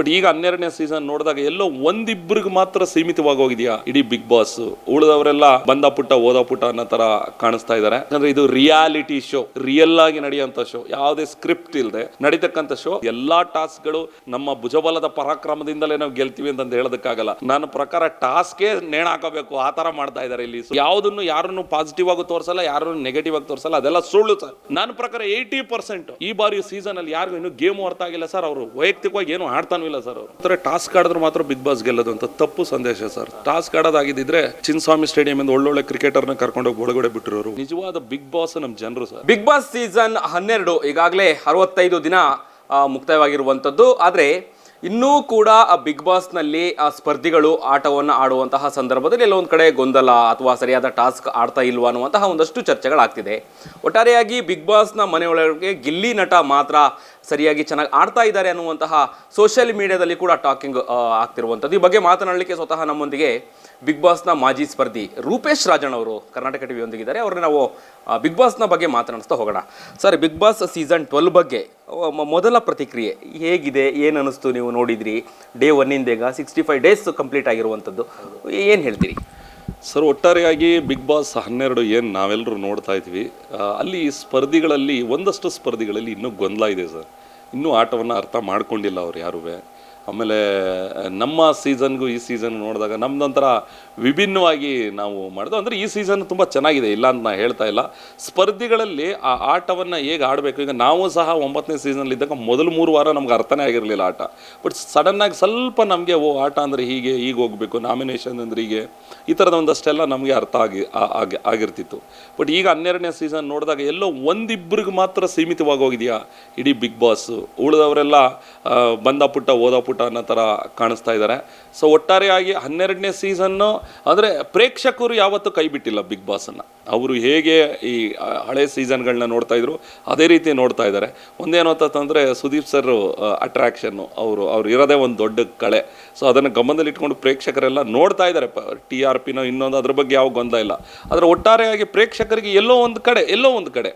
But ಈಗ ಹನ್ನೆರಡನೇ season ನೋಡಿದಾಗ ಎಲ್ಲೋ ಒಂದಿಬ್ಬರಿಗೆ ಮಾತ್ರ ಸೀಮಿತವಾಗಿ ಹೋಗಿದ್ಯಾ? ಇಡೀ ಬಿಗ್ ಬಾಸ್ ಉಳಿದವರೆಲ್ಲ ಬಂದ ಪುಟ್ಟ ಓದ ಪುಟ್ಟ ಅನ್ನೋ ತರ ಕಾಣಿಸ್ತಾ ಇದಾರೆ ಯಾಕಂದ್ರೆ ಇದು ರಿಯಾಲಿಟಿ ಶೋ ರಿಯಲ್ ಆಗಿ ನಡೆಯುವಂತ ಶೋ ಯಾವುದೇ ಸ್ಕ್ರಿಪ್ಟ್ ಇಲ್ಲದೆ ನಡೀತಕ್ಕಂಥ ಶೋ ಎಲ್ಲಾ ಟಾಸ್ಕ್ಗಳು ನಮ್ಮ ಭುಜಬಲದ ಪರಾಕ್ರಮದಿಂದಲೇ ನಾವು ಗೆಲ್ತೀವಿ ಅಂತ ಹೇಳೋದಕ್ಕಾಗಲ್ಲ. ನನ್ನ ಪ್ರಕಾರ ಟಾಸ್ಕೇ ನೇಣ ಹಾಕಬೇಕು. ಆ ತರ ಮಾಡ್ತಾ ಇದಾರೆ ಇಲ್ಲಿ. ಯಾವುದನ್ನು ಯಾರನ್ನು ಪಾಸಿಟಿವ್ ಆಗಿ ತೋರಿಸಲ್ಲ, ಯಾರನ್ನು ನೆಗೆಟಿವ್ ಆಗಿ ತೋರಿಸಲ್ಲ, ಅದೆಲ್ಲ ಸುಳ್ಳು ಸರ್ ನನ್ನ ಪ್ರಕಾರ ಏಯ್ಟಿ ಪರ್ಸೆಂಟ್ ಈ ಬಾರಿ ಸೀಸನ್ ಅಲ್ಲಿ ಯಾರಿಗೂ ಇನ್ನೂ ಗೇಮ್ ಅರ್ಥ ಆಗಿಲ್ಲ ಸರ್ ಅವರು ವೈಯಕ್ತಿಕವಾಗಿ ಏನು ಆಡ್ತಾನೂ ಇಲ್ಲ ಸರ್. ಅವರು ಟಾಸ್ಕ್ ಆಡಿದ್ರೆ ಮಾತ್ರ ಬಿಗ್ ಬಾಸ್ ಗೆಲ್ಲೋದು ಅಂತ ತಪ್ಪು ಸಂದೇಶ ಸರ್. ಟಾಸ್ಕ್ ಆಡೋದಾಗಿದ್ದಿದ್ರೆ ಚಿನ್ಸ್ವಾಮಿ ಸ್ಟೇಡಿಯಂ ಇಂದ ಒಳ್ಳೊಳ್ಳೆ ಕ್ರಿಕೆಟರ್ನ ಕರ್ಕೊಂಡೋಗಿ ಒಳಗಡೆ ಬಿಟ್ಟಿರೋರು. ನಿಜವಾದ ಬಿಗ್ ಬಾಸ್ ನಮ್ಮ ಜನರು ಸರ್. ಬಿಗ್ ಬಾಸ್ ಸೀಸನ್ ಹನ್ನೆರಡು ಈಗಾಗಲೇ ಅರವತ್ತೈದು ದಿನ ಮುಕ್ತಾಯವಾಗಿರುವಂಥದ್ದು. ಆದರೆ ಇನ್ನೂ ಕೂಡ ಆ ಬಿಗ್ ಬಾಸ್ನಲ್ಲಿ ಆ ಸ್ಪರ್ಧಿಗಳು ಆಟವನ್ನು ಆಡುವಂತಹ ಸಂದರ್ಭದಲ್ಲಿ ಎಲ್ಲೊಂದು ಕಡೆ ಗೊಂದಲ ಅಥವಾ ಸರಿಯಾದ ಟಾಸ್ಕ್ ಆಡ್ತಾ ಇಲ್ವಾ ಅನ್ನುವಂತಹ ಒಂದಷ್ಟು ಚರ್ಚೆಗಳಾಗ್ತಿದೆ. ಒಟ್ಟಾರೆಯಾಗಿ ಬಿಗ್ ಬಾಸ್ನ ಮನೆಯೊಳಗೆ ಗಿಲ್ಲಿ ನಟ ಮಾತ್ರ ಸರಿಯಾಗಿ ಚೆನ್ನಾಗಿ ಆಡ್ತಾ ಇದ್ದಾರೆ ಅನ್ನುವಂತಹ ಸೋಷಿಯಲ್ ಮೀಡಿಯಾದಲ್ಲಿ ಕೂಡ ಟಾಕಿಂಗ್ ಆಗ್ತಿರುವಂಥದ್ದು. ಈ ಬಗ್ಗೆ ಮಾತನಾಡಲಿಕ್ಕೆ ಸ್ವತಃ ನಮ್ಮೊಂದಿಗೆ ಬಿಗ್ ಬಾಸ್ನ ಮಾಜಿ ಸ್ಪರ್ಧಿ ರೂಪೇಶ್ ರಾಜಣ್ಣ ಅವರು ಕರ್ನಾಟಕ ಟಿವಿ ಒಂದಿಗಿದ್ದಾರೆ ಅವ್ರನ್ನ ನಾವು ಬಿಗ್ ಬಾಸ್ನ ಬಗ್ಗೆ ಮಾತನಾಡಿಸ್ತಾ ಹೋಗೋಣ. Sir, Bigg Boss season twelve ಬಗ್ಗೆ ಮೊದಲ ಪ್ರತಿಕ್ರಿಯೆ, ಹೇಗಿದೆ ಏನು ಅನ್ನಿಸ್ತು ನೀವು ನೋಡಿದ್ರಿ? ಡೇ ಒನ್ನಿಂದ ಈಗ ಸಿಕ್ಸ್ಟಿ ಫೈವ್ ಡೇಸ್ ಕಂಪ್ಲೀಟ್ ಆಗಿರುವಂಥದ್ದು. ಏನು ಹೇಳ್ತೀರಿ? ಸರ್, ಒಟ್ಟಾರೆಯಾಗಿ ಬಿಗ್ ಬಾಸ್ ಹನ್ನೆರಡು ಏನು ನಾವೆಲ್ಲರೂ ನೋಡ್ತಾ ಇದ್ವಿ. ಅಲ್ಲಿ ಸ್ಪರ್ಧಿಗಳಲ್ಲಿ, ಒಂದಷ್ಟು ಸ್ಪರ್ಧಿಗಳಲ್ಲಿ ಇನ್ನೂ ಗೊಂದಲ ಇದೆ ಸರ್. ಇನ್ನೂ ಆಟವನ್ನು ಅರ್ಥ ಮಾಡ್ಕೊಂಡಿಲ್ಲ ಅವ್ರು ಯಾರೂ ಆಮೇಲೆ ನಮ್ಮ ಸೀಸನ್ಗೂ ಈ ಸೀಸನ್ ನೋಡಿದಾಗ ನಮ್ದೊಂಥರ ವಿಭಿನ್ನವಾಗಿ ನಾವು ಮಾಡಿದ್ವು. ಅಂದರೆ ಈ ಸೀಸನ್ ತುಂಬ ಚೆನ್ನಾಗಿದೆ, ಇಲ್ಲ ಅಂತ ನಾನು ಹೇಳ್ತಾ ಇಲ್ಲ. ಸ್ಪರ್ಧಿಗಳಲ್ಲಿ ಆ ಆಟವನ್ನು ಹೇಗೆ ಆಡಬೇಕು? ಈಗ ನಾವು ಸಹ ಒಂಬತ್ತನೇ ಸೀಸನ್ಲಿದ್ದಾಗ ಮೊದಲು ಮೂರು ವಾರ ನಮ್ಗೆ ಅರ್ಥನೇ ಆಗಿರಲಿಲ್ಲ ಆಟ. ಬಟ್ ಸಡನ್ನಾಗಿ ಸ್ವಲ್ಪ ನಮಗೆ, ಓ, ಆಟ ಅಂದರೆ ಹೀಗೆ ಹೀಗೆ ಹೋಗಬೇಕು ನಾಮಿನೇಷನ್ ಅಂದರೆ ಹೀಗೆ, ಈ ಥರದ ಒಂದಷ್ಟೆಲ್ಲ ನಮಗೆ ಅರ್ಥ ಆಗಿ ಆಗಿ, ಆಗಿರ್ತಿತ್ತು. ಬಟ್ ಈಗ ಹನ್ನೆರಡನೇ ಸೀಸನ್ ನೋಡಿದಾಗ ಎಲ್ಲೋ ಒಂದಿಬ್ಬರಿಗೆ ಮಾತ್ರ ಸೀಮಿತವಾಗಿ ಹೋಗಿದೆಯಾ? ಇಡೀ ಬಿಗ್ ಬಾಸ್ ಉಳಿದವರೆಲ್ಲ ಬಂದ ಪುಟ್ಟ ಓದ ಅನ್ನೋ ಥರ ಕಾಣಿಸ್ತಾ ಇದ್ದಾರೆ ಸೊ ಒಟ್ಟಾರೆಯಾಗಿ ಹನ್ನೆರಡನೇ ಸೀಸನ್ನು ಅಂದರೆ ಪ್ರೇಕ್ಷಕರು ಯಾವತ್ತೂ ಕೈ ಬಿಟ್ಟಿಲ್ಲ ಬಿಗ್ ಬಾಸನ್ನು. ಅವರು ಹೇಗೆ ಈ ಹಳೆ ಸೀಸನ್ಗಳನ್ನ ನೋಡ್ತಾ ಇದ್ರು, ಅದೇ ರೀತಿ ನೋಡ್ತಾ ಇದ್ದಾರೆ. ಒಂದೇನು ಅಂತಂದರೆ ಸುದೀಪ್ ಸರ್ ಅಟ್ರಾಕ್ಷನ್ನು ಅವರು, ಅವ್ರು ಇರೋದೇ ಒಂದು ದೊಡ್ಡ ಕಳೆ. ಸೊ ಅದನ್ನು ಗಮನದಲ್ಲಿ ಇಟ್ಕೊಂಡು ಪ್ರೇಕ್ಷಕರೆಲ್ಲ ನೋಡ್ತಾ ಇದ್ದಾರೆ. ಟಿ ಆರ್ ಪಿನೋ ಇನ್ನೊಂದು ಅದ್ರ ಬಗ್ಗೆ ಯಾವ ಗೊಂದಲ ಇಲ್ಲ. ಆದರೆ ಒಟ್ಟಾರೆಯಾಗಿ ಪ್ರೇಕ್ಷಕರಿಗೆ ಎಲ್ಲೋ ಒಂದು ಕಡೆ, ಎಲ್ಲೋ ಒಂದು ಕಡೆ